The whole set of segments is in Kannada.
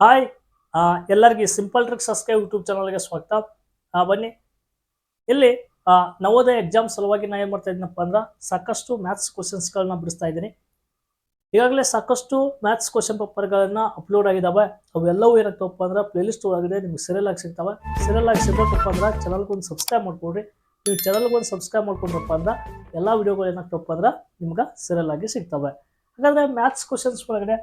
ಹಾಯ್. ಎಲ್ಲರಿಗೆ ಸಿಂಪಲ್ ಟ್ರಿಕ್ ಸಬ್ಸ್ಕ್ರೈಬ್ ಯೂಟ್ಯೂಬ್ ಚಾನಲ್ಗೆ ಸ್ವಾಗತ. ಬನ್ನಿ. ಇಲ್ಲಿ ನವೋದಯ ಎಕ್ಸಾಮ್ ಸಲುವಾಗಿ ನಾ ಏನು ಮಾಡ್ತಾ ಇದ್ದೀನಪ್ಪ ಅಂದ್ರೆ ಸಾಕಷ್ಟು ಮ್ಯಾಥ್ಸ್ ಕ್ವಶನ್ಸ್ಗಳನ್ನ ಬಿಡಿಸ್ತಾ ಇದ್ದೀನಿ. ಈಗಾಗಲೇ ಸಾಕಷ್ಟು ಮ್ಯಾಥ್ಸ್ ಕ್ವಶನ್ ಪೇಪರ್ಗಳನ್ನ ಅಪ್ಲೋಡ್ ಆಗಿದಾವೆ. ಅವೆಲ್ಲವೂ ಏನಾಗ್ತವಪ್ಪ ಅಂದ್ರೆ ಪ್ಲೇಲಿಸ್ಟ್ ಒಳಗಡೆ ನಿಮ್ಗೆ ಸೀರಿಯಲ್ ಆಗಿ ಸಿಗ್ತಾವೆ. ಸೀರಿಯಲ್ ಆಗಿ ಸಿಗ್ಬೇಕಪ್ಪ ಅಂದ್ರೆ ಚಾನಲ್ಗೆ ಒಂದು ಸಬ್ಸ್ಕ್ರೈಬ್ ಮಾಡ್ಕೊಡ್ರಿ. ನೀವು ಚಾನಲ್ಗೊಂದು ಸಬ್ಸ್ಕ್ರೈಬ್ ಮಾಡ್ಕೊಂಡ್ರಪ್ಪ ಅಂದ್ರೆ ಎಲ್ಲ ವಿಡಿಯೋಗಳು ಏನಾಗ್ತವಪ್ಪ ಅಂದ್ರೆ ನಿಮ್ಗೆ ಸೀರಿಯಲ್ ಆಗಿ ಸಿಗ್ತವೆ. ಹಾಗಾದ್ರೆ ಮ್ಯಾಥ್ಸ್ ಕ್ವಶನ್ಸ್ ಒಳಗಡೆ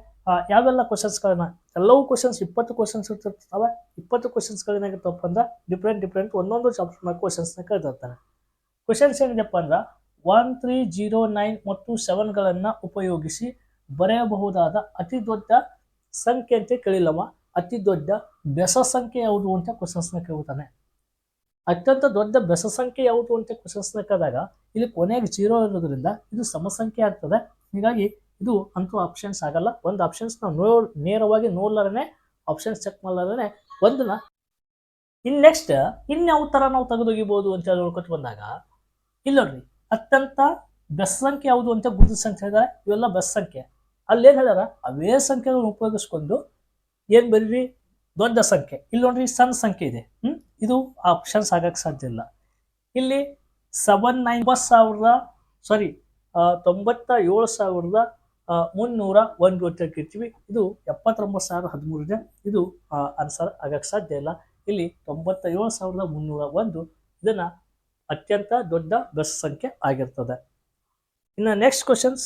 ಯಾವೆಲ್ಲ ಕ್ವಶನ್ಸ್ಗಳನ್ನ ಎಲ್ಲವೂ ಕ್ವಶನ್ಸ್ ಇಪ್ಪತ್ತು ಕ್ವಶನ್ಸ್ ಇರ್ತಿರ್ತವೆ ಇಪ್ಪತ್ತು ಕ್ವಶನ್ಸ್ಗಳು ಏನಾಗಿರ್ತವಪ್ಪ ಅಂದ್ರೆ ಡಿಫ್ರೆಂಟ್ ಡಿಫ್ರೆಂಟ್ ಒಂದೊಂದು ಚಾಪ್ಟರ್ನ ಕ್ವಶನ್ಸ್ನ ಕೇಳ್ತಿರ್ತಾರೆ ಕ್ವಶನ್ಸ್ ಏನಿದೆಪ್ಪ ಅಂದ್ರೆ ಒನ್ ತ್ರೀ ಜೀರೋ ನೈನ್ ಮತ್ತು ಸೆವೆನ್ಗಳನ್ನು ಉಪಯೋಗಿಸಿ ಬರೆಯಬಹುದಾದ ಅತಿ ದೊಡ್ಡ ಸಂಖ್ಯೆ ಅಂತ ಕೇಳಿಲ್ಲವ ಅತಿ ದೊಡ್ಡ ಬೆಸ ಸಂಖ್ಯೆ ಯಾವುದು ಅಂತ ಕ್ವಶನ್ಸ್ನ ಕೇಳ್ತಾನೆ. ಅತ್ಯಂತ ದೊಡ್ಡ ಬೆಸ ಸಂಖ್ಯೆ ಯಾವುದು ಅಂತ ಕ್ವಶನ್ಸ್ನ ಕೇಳಿದಾಗ, ಇಲ್ಲಿ ಕೊನೆಗೆ ಜೀರೋ ಇರೋದ್ರಿಂದ ಇದು ಸಮಸಂಖ್ಯೆ ಆಗ್ತದೆ. ಹೀಗಾಗಿ ಇದು ಅಂತೂ ಆಪ್ಷನ್ಸ್ ಆಗಲ್ಲ. ಒಂದು ಆಪ್ಷನ್ಸ್ ನಾವು ನೋ, ನೇರವಾಗಿ ನೋಡ್ಲಾರನೆ ಆಪ್ಷನ್ಸ್ ಚೆಕ್ ಮಾಡ್ಲಾರನೆ ಒಂದನ್ನ ಇನ್ ನೆಕ್ಸ್ಟ್ ಇನ್ಯಾವ ಥರ ನಾವು ತೆಗೆದೊಗಿಬೋದು ಅಂತ ಹೇಳಿ ಬಂದಾಗ ಇಲ್ಲ ನೋಡ್ರಿ ಅತ್ಯಂತ ಬೆಸ್ ಸಂಖ್ಯೆ ಯಾವುದು ಅಂತ ಗುರುತು ಸಂಖ್ಯೆ ಹೇಳಿದಾರೆ ಇವೆಲ್ಲ ಬೆಸ್ ಸಂಖ್ಯೆ. ಅಲ್ಲೇನು ಹೇಳ್ಯಾರ? ಅವೇ ಸಂಖ್ಯೆಗಳನ್ನ ಉಪಯೋಗಿಸ್ಕೊಂಡು ಏನು ಬರೀರಿ? ದೊಡ್ಡ ಸಂಖ್ಯೆ. ಇಲ್ಲಿ ನೋಡ್ರಿ ಸಣ್ಣ ಸಂಖ್ಯೆ ಇದೆ. ಹ್ಮ್? ಇದು ಆಪ್ಷನ್ಸ್ ಆಗಕ್ಕೆ ಸಾಧ್ಯ ಇಲ್ಲ. ಇಲ್ಲಿ ಸೆವೆನ್ ನೈನ್ ಒಂಬತ್ತು ಸಾವಿರದ ಸಾರಿ ತೊಂಬತ್ತ ಏಳು ಸಾವಿರದ ಮುನ್ನೂರ ಒಂದು ಅಂತ ಕೇಳ್ತೀವಿ. ಇದು ಎಪ್ಪತ್ತೊಂಬತ್ತು ಸಾವಿರದ ಹದಿಮೂರು ಇದೆ ಇದು ಆನ್ಸರ್ ಆಗಕ್ಕೆ ಸಾಧ್ಯ ಇಲ್ಲ. ಇಲ್ಲಿ ತೊಂಬತ್ತ ಏಳು ಸಾವಿರದ ಮುನ್ನೂರ ಒಂದು ಇದನ್ನ ಅತ್ಯಂತ ದೊಡ್ಡ ಬೆಸ್ ಸಂಖ್ಯೆ ಆಗಿರ್ತದೆ. ಇನ್ನು ನೆಕ್ಸ್ಟ್ ಕ್ವಶನ್ಸ್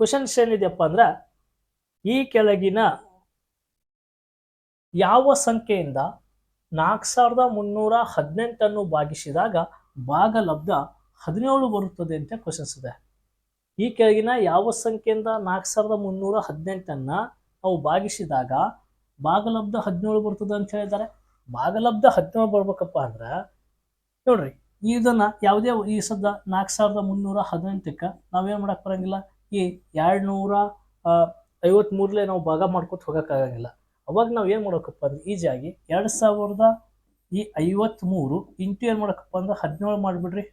ಕ್ವಶನ್ಸ್ ಏನಿದೆಯಪ್ಪ ಅಂದ್ರೆ, ಈ ಕೆಳಗಿನ ಯಾವ ಸಂಖ್ಯೆಯಿಂದ ನಾಲ್ಕು ಸಾವಿರದ ಮುನ್ನೂರ ಹದಿನೆಂಟನ್ನು ಭಾಗಿಸಿದಾಗ ಭಾಗಲಬ್ಧ ಹದಿನೇಳು ಬರುತ್ತದೆ ಅಂತ ಕ್ವಶನ್ಸ್ ಇದೆ. ಈ ಕೆಳಗಿನ ಯಾವ ಸಂಖ್ಯೆಯಿಂದ ನಾಲ್ಕು ಸಾವಿರದ ಮುನ್ನೂರ ಹದಿನೆಂಟನ್ನು ನಾವು ಭಾಗಿಸಿದಾಗ ಭಾಗಲಬ್ಧ ಹದಿನೇಳು ಬರ್ತದೆ ಅಂತ ಹೇಳಿದ್ದಾರೆ. ಭಾಗಲಬ್ಧ ಹದಿನೇಳು ಬರ್ಬೇಕಪ್ಪ ಅಂದ್ರೆ ನೋಡ್ರಿ, ಇದನ್ನ ಯಾವುದೇ ಈ ಸದ್ದ ನಾಲ್ಕು ಸಾವಿರದ ಮುನ್ನೂರ ಹದಿನೆಂಟಕ್ಕೆ ನಾವೇನು ಮಾಡಕ್ ಬರಂಗಿಲ್ಲ. ಈ ಎರಡು ನೂರ ಐವತ್ತ್ಮೂರಲೇ ನಾವು ಭಾಗ ಮಾಡ್ಕೊತ ಹೋಗೋಕ್ಕಾಗಂಗಿಲ್ಲ ಅವಾಗ ನಾವು ಏನು ಮಾಡೋಕಪ್ಪ ಅಂದ್ರೆ ಈಜಿಯಾಗಿ ಎರಡು ಸಾವಿರದ ಈ ಐವತ್ತ್ಮೂರು ಇಂಟು ಏನು ಮಾಡಕಪ್ಪ ಅಂದ್ರೆ ಹದಿನೇಳು ಮಾಡಿಬಿಡ್ರಿ.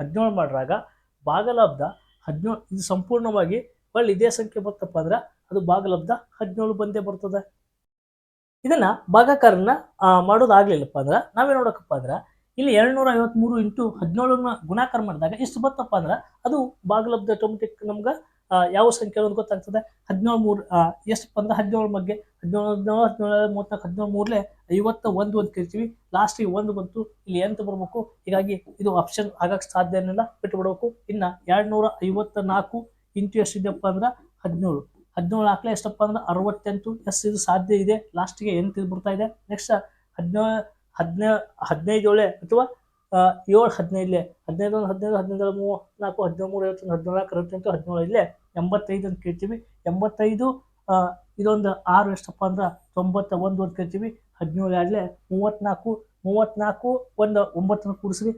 ಹದಿನೇಳು ಮಾಡ್ರಾಗ ಭಾಗಲಬ್ಧ ಹದಿನೇಳು, ಇದು ಸಂಪೂರ್ಣವಾಗಿ ಒಳ್ಳೆ ಇದೇ ಸಂಖ್ಯೆ ಬರ್ತಪ್ಪ ಅಂದ್ರೆ ಅದು ಭಾಗಲಬ್ಧ ಹದಿನೇಳು ಬಂದೇ ಬರ್ತದೆ. ಇದನ್ನ ಭಾಗಾಕಾರನ ಮಾಡೋದಾಗ್ಲಿಲ್ಲಪ್ಪ ಅಂದ್ರೆ ನಾವೇ ನೋಡಕಪ್ಪ ಅಂದ್ರೆ ಇಲ್ಲಿ ಎರಡ್ನೂರ ಐವತ್ಮೂರು ಇಂಟು ಹದಿನೇಳನ್ನ ಗುಣಾಕಾರ ಮಾಡಿದಾಗ ಇಷ್ಟು ಬತ್ತಪ್ಪ ಅಂದ್ರೆ ಅದು ಭಾಗಲಬ್ಧ ಆಟೋಮೆಟಿಕ್ ನಮ್ಗೆ ಯಾವ ಸಂಖ್ಯೆ ಅನ್ನೋದು ಗೊತ್ತಾಗ್ತದೆ. ಹದಿನೇಳು ಮೂರು ಎಷ್ಟು ಅಂದ್ರೆ ಹದಿನೇಳು ಬಗ್ಗೆ, ಹದಿನೇಳು ಹದಿನೇಳು ಹದಿನೇಳು ಮೂವತ್ನಾಲ್ಕು ಹದಿನೇಳು ಮೂರಲೇ ಐವತ್ತ ಒಂದು ಅಂತ ಕರಿತೀವಿ. ಲಾಸ್ಟಿಗೆ ಒಂದು ಬಂತು, ಇಲ್ಲಿ ಎಂತ ಬರ್ಬೇಕು? ಹೀಗಾಗಿ ಇದು ಆಪ್ಷನ್ ಆಗಕ್ಕೆ ಸಾಧ್ಯ ಏನಿಲ್ಲ ಬಿಟ್ಟು ಬಿಡಬೇಕು ಇನ್ನು ಎರಡ್ನೂರ ಐವತ್ತ ನಾಲ್ಕು ಇಂಟು ಎಷ್ಟಿದೆಯಪ್ಪ ಅಂದ್ರೆ ಹದಿನೇಳು. ಹದಿನೇಳು ಹಾಕ್ಲೆ ಎಷ್ಟಪ್ಪ ಅಂದ್ರೆ ಅರವತ್ತೆಂಟು, ಎಸ್ ಇದು ಸಾಧ್ಯ ಇದೆ. ಲಾಸ್ಟಿಗೆ ಎಂತ ಇದು ಬರ್ತಾ ಇದೆ? ನೆಕ್ಸ್ಟ್ ಹದಿನೇಳು ಹದಿನೇಳು ಹದಿನೈದು ಏಳೆ ಅಥವಾ ಏಳು ಹದಿನೈದಲೆ ಹದಿನೈದು ಹದಿನೈದು ಹದಿನೈದು ಮೂವತ್ನಾಲ್ಕು, ಹದಿನೇಳು ಮೂರು, ಐವತ್ತೊಂದು, ಹದಿನೇಳು ನಾಲ್ಕು, ಅರವತ್ತೆಂಟು, ಹದಿನೇಳು ಇಲ್ಲೇ. ಎಂಬತ್ತೈದು ಅಂತ ಕೇಳ್ತೀವಿ. ಎಂಬತ್ತೈದು ಇದೊಂದು ಆರು ಎಷ್ಟಪ್ಪ ಅಂದ್ರೆ ತೊಂಬತ್ತ ಒಂದು ಅಂತ ಕೇಳ್ತೀವಿ. ಹದಿನೇಳು ಆಗಲೇ ಮೂವತ್ತ್ನಾಲ್ಕು ಮೂವತ್ತ್ನಾಲ್ಕು ಒಂದು ಒಂಬತ್ತನ್ನು ಕೂಡಿಸ್ರಿ.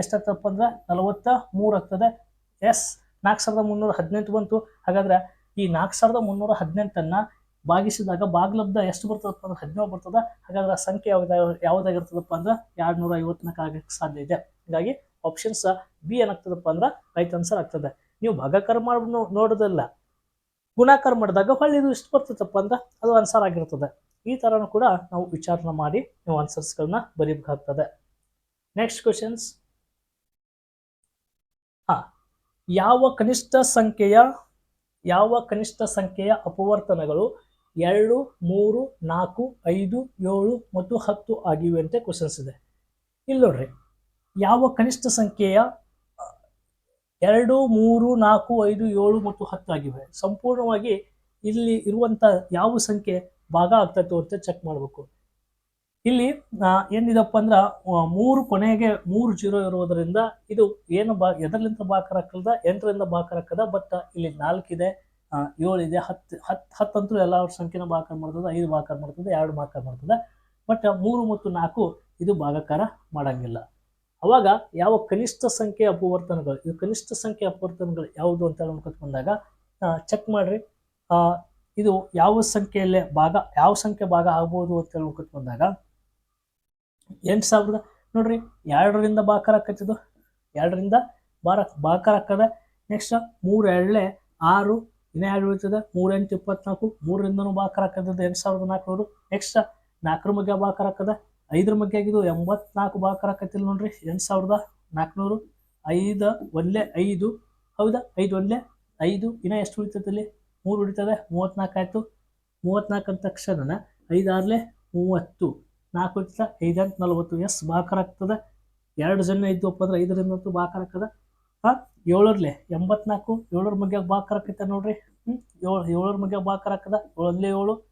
ಎಷ್ಟಾಗ್ತದಪ್ಪ ಅಂದ್ರೆ ನಲವತ್ತ ಮೂರು ಆಗ್ತದೆ. ಎಸ್, ನಾಲ್ಕು ಸಾವಿರದ ಮುನ್ನೂರ ಹದಿನೆಂಟು ಬಂತು. ಹಾಗಾದ್ರೆ ಈ ನಾಲ್ಕು ಸಾವಿರದ ಮುನ್ನೂರ ಹದಿನೆಂಟನ್ನು ಭಾಗಿಸಿದಾಗ ಭಾಗಲಬ್ಧ ಎಷ್ಟು ಬರ್ತದಪ್ಪ ಅಂದ್ರೆ ಹದಿನೇಳು ಬರ್ತದೆ. ಹಾಗಾದ್ರೆ ಸಂಖ್ಯೆ ಯಾವ್ದು, ಯಾವ್ದಾಗಿರ್ತದಪ್ಪ ಅಂದ್ರೆ ಎರಡು ನೂರ ಐವತ್ನಾಲ್ಕು ಆಗಕ್ಕೆ ಸಾಧ್ಯ ಇದೆ. ಹೀಗಾಗಿ ಆಪ್ಷನ್ಸ್ ಬಿ ಏನಾಗ್ತದಪ್ಪ ಅಂದ್ರೆ ರೈಟ್ ಆನ್ಸರ್ ಆಗ್ತದೆ. ನೀವು ಭಾಗಾಕಾರ ಮಾಡಿ ನೋಡೋದಲ್ಲ. ಗುಣಾಕಾರ ಮಾಡಿದಾಗ ಹೊಳ್ಳಿ ಇದು ಎಷ್ಟು ಬರ್ತದಪ್ಪ ಅಂದ್ರೆ ಅದು ಆನ್ಸರ್ ಆಗಿರ್ತದೆ. ಈ ಥರನೂ ಕೂಡ ನಾವು ವಿಚಾರಣೆ ಮಾಡಿ ನೀವು ಆನ್ಸರ್ಸ್ಗಳನ್ನ ಬರೀಬೇಕಾಗ್ತದೆ. ನೆಕ್ಸ್ಟ್ ಕ್ವಶನ್ಸ್ ಹಾ, ಯಾವ ಕನಿಷ್ಠ ಸಂಖ್ಯೆಯ, ಯಾವ ಕನಿಷ್ಠ ಸಂಖ್ಯೆಯ ಅಪವರ್ತನಗಳು ಎರಡು, ಮೂರು, ನಾಲ್ಕು, ಐದು, ಏಳು ಮತ್ತು ಹತ್ತು ಆಗಿವೆ ಅಂತ ಕ್ವಶನ್ಸ್ ಇದೆ. ಇಲ್ಲಿ ನೋಡ್ರಿ, ಯಾವ ಕನಿಷ್ಠ ಸಂಖ್ಯೆಯ ಎರಡು, ಮೂರು, ನಾಲ್ಕು, ಐದು, ಏಳು ಮತ್ತು ಹತ್ತು ಆಗಿವೆ. ಸಂಪೂರ್ಣವಾಗಿ ಇಲ್ಲಿ ಇರುವಂತ ಯಾವ ಸಂಖ್ಯೆ ಭಾಗ ಆಗ್ತೈತೆ ಅಂತ ಚೆಕ್ ಮಾಡಬೇಕು. ಇಲ್ಲಿ ಏನಿದಪ್ಪ ಅಂದ್ರೆ ಮೂರು ಕೊನೆಗೆ ಮೂರು ಜೀರೋ ಇರೋದರಿಂದ ಇದು ಏನು ಬಾ, ಎದರ್ಲಿಂದ ಹಾಕಲ್ದ, ಎಂಟರಿಂದ ಭಾಕರ ಹಾಕದ, ಬಟ್ ಇಲ್ಲಿ ನಾಲ್ಕಿದೆ ಏಳು ಇದೆ, ಹತ್ತು ಹತ್ತು ಹತ್ತಂತೂ ಎಲ್ಲ ಸಂಖ್ಯೆನ ಭಾಗಾಕಾರ ಮಾಡ್ತದೆ, ಐದು ಭಾಗಾಕಾರ ಮಾಡ್ತದೆ, ಎರಡು ಭಾಗಾಕಾರ ಮಾಡ್ತದೆ, ಬಟ್ ಮೂರು ಮತ್ತು ನಾಲ್ಕು ಇದು ಭಾಗಕಾರ ಮಾಡಂಗಿಲ್ಲ. ಅವಾಗ ಯಾವ ಕನಿಷ್ಠ ಸಂಖ್ಯೆ ಅಪವರ್ತನಗಳು, ಇದು ಕನಿಷ್ಠ ಸಂಖ್ಯೆ ಅಪವರ್ತನಗಳು ಯಾವುದು ಅಂತ ನೋಡ್ಕೊತ ಚೆಕ್ ಮಾಡ್ರಿ. ಇದು ಯಾವ ಸಂಖ್ಯೆಯಲ್ಲೇ ಭಾಗ, ಯಾವ ಸಂಖ್ಯೆ ಭಾಗ ಆಗ್ಬೋದು ಅಂತ ಹೇಳಿ ಬಂದಾಗ, ಎಂಟು ಸಾವಿರದ, ನೋಡ್ರಿ, ಎರಡರಿಂದ ಬಾಕರ ಹಾಕತ್ತಿದ್ದು ಎರಡರಿಂದ ಬಾರ ಬಾಕರ ಹಾಕದ ನೆಕ್ಸ್ಟ್ ಮೂರು ಎರಡಲೆ ಆರು, ಇನ್ನ ಎರಡು ಉಳಿತದೆ. ಮೂರು ಎಂಟು ಇಪ್ಪತ್ನಾಲ್ಕು, ಮೂರರಿಂದನೂ ಬಾಕರ್ ಹಾಕದ್ದು ಎಂಟು ಸಾವಿರದ ನಾಲ್ಕುನೂರು. ನೆಕ್ಸ್ಟ್ ನಾಲ್ಕರ ಮಧ್ಯ ಬಾಕರ್ ಹಾಕದ ಐದರ ಮಗ್ಗೆ ಆಗಿದ್ದು ಎಂಬತ್ನಾಲ್ಕು ಭಾಗ ಹಾಕತ್ತಿಲ್ಲ ನೋಡ್ರಿ. ಎಂಟು ಸಾವಿರದ ನಾಲ್ಕುನೂರು ಐದು ಒಂದೇ ಐದು. ಹೌದಾ? ಐದು ಒಂದೇ ಐದು. ಇನ್ನ ಎಷ್ಟು ಉಳಿತದಲ್ಲಿ ಮೂರು ಉಳಿತದೆ. ಮೂವತ್ನಾಲ್ಕು ಆಯಿತು. ಮೂವತ್ನಾಲ್ಕು ಅಂದ ತಕ್ಷಣ ಐದಾರಲೆ ಮೂವತ್ತು. ನಾಲ್ಕು ಉಳಿತದೆ ಐದಂತ ನಲವತ್ತು. ಎಸ್ ಬಾಕರ್ ಆಗ್ತದೆ. ಎರಡು ಜನ ಇದ್ದವಪ್ಪ ಅಂದ್ರೆ ಐದರಿಂದ ಅಂತೂ ಬಾಕರ್ ಹಾಕದ ಹಾಂ? ಏಳರ್ಲೆ ಎಂಬತ್ನಾಲ್ಕು. ಏಳರ ಮಗ್ಯಾಗ ಬಾಕರ್ ಹಾಕೈತೆ ನೋಡ್ರಿ. ಹ್ಞೂ ಏಳು, ಏಳರ ಮಗ್ಯಾಗ ಬಾಕರ್ ಹಾಕದ ಏಳಲ್ಲೇ ಏಳು.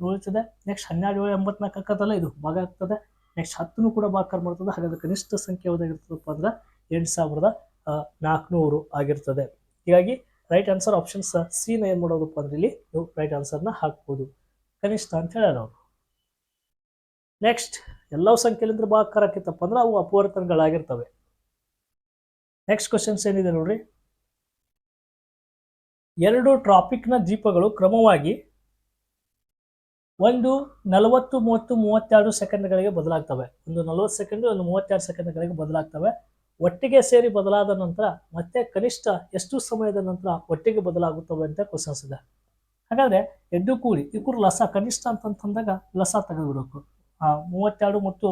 ಉಳಿತದೆ ನೆಕ್ಸ್ಟ್ ಹನ್ನೆರಡು, ಏಳು, ಎಂಬತ್ನಾಲ್ಕು ಹಾಕದಲ್ಲ ಇದು ಭಾಗ ಆಗ್ತದೆ. ನೆಕ್ಸ್ಟ್ ಹತ್ತನ್ನು ಕೂಡ ಬಾಕರ್ ಮಾಡ್ತದೆ. ಹಾಗಾದ್ರೆ ಕನಿಷ್ಠ ಸಂಖ್ಯೆ ಯಾವುದಾಗಿರ್ತದಪ್ಪ ಅಂದ್ರೆ ಎಂಟು ಸಾವಿರದ ನಾಲ್ಕುನೂರು ಆಗಿರ್ತದೆ. ಹೀಗಾಗಿ ರೈಟ್ ಆನ್ಸರ್ ಆಪ್ಷನ್ಸ್ ಸಿನ ಏನು ಮಾಡೋದಪ್ಪ ಅಂದ್ರೆ ಇಲ್ಲಿ ನೀವು ರೈಟ್ ಆನ್ಸರ್ನ ಹಾಕ್ಬೋದು. ಕನಿಷ್ಠ ಅಂತ ಹೇಳ ಅವರು. ನೆಕ್ಸ್ಟ್ ಎಲ್ಲವೂ ಸಂಖ್ಯೆಲಿಂದ ಬಾಕರ್ ಹಾಕಿತ್ತಪ್ಪ ಅಂದ್ರೆ ಅವು ಅಪವರ್ತನಗಳಾಗಿರ್ತವೆ. ನೆಕ್ಸ್ಟ್ ಕ್ವಶನ್ಸ್ ಏನಿದೆ ನೋಡ್ರಿ. ಎರಡು ಟ್ರಾಪಿಕ್ನ ದೀಪಗಳು ಕ್ರಮವಾಗಿ ಒಂದು ನಲವತ್ತು, ಮೂವತ್ತು, ಮೂವತ್ತೆರಡು ಸೆಕೆಂಡ್ಗಳಿಗೆ ಬದಲಾಗ್ತವೆ. ಒಂದು ನಲವತ್ತು ಸೆಕೆಂಡು, ಒಂದು ಮೂವತ್ತೆರಡು ಸೆಕೆಂಡ್ಗಳಿಗೆ ಬದಲಾಗ್ತವೆ. ಒಟ್ಟಿಗೆ ಸೇರಿ ಬದಲಾದ ನಂತರ ಮತ್ತೆ ಕನಿಷ್ಠ ಎಷ್ಟು ಸಮಯದ ನಂತರ ಒಟ್ಟಿಗೆ ಬದಲಾಗುತ್ತವೆ ಅಂತ ಕ್ವಶನ್ಸ್ ಇದೆ. ಹಾಗಾದ್ರೆ ಎಡ್ಡು ಕೂಡಿ ಇಬ್ಬರು ಲಸ, ಕನಿಷ್ಠ ಅಂತಂತಂದಾಗ ಲಸ ತೆಗೆದುಬಿಡಬೇಕು. ಮೂವತ್ತೆರಡು ಮತ್ತು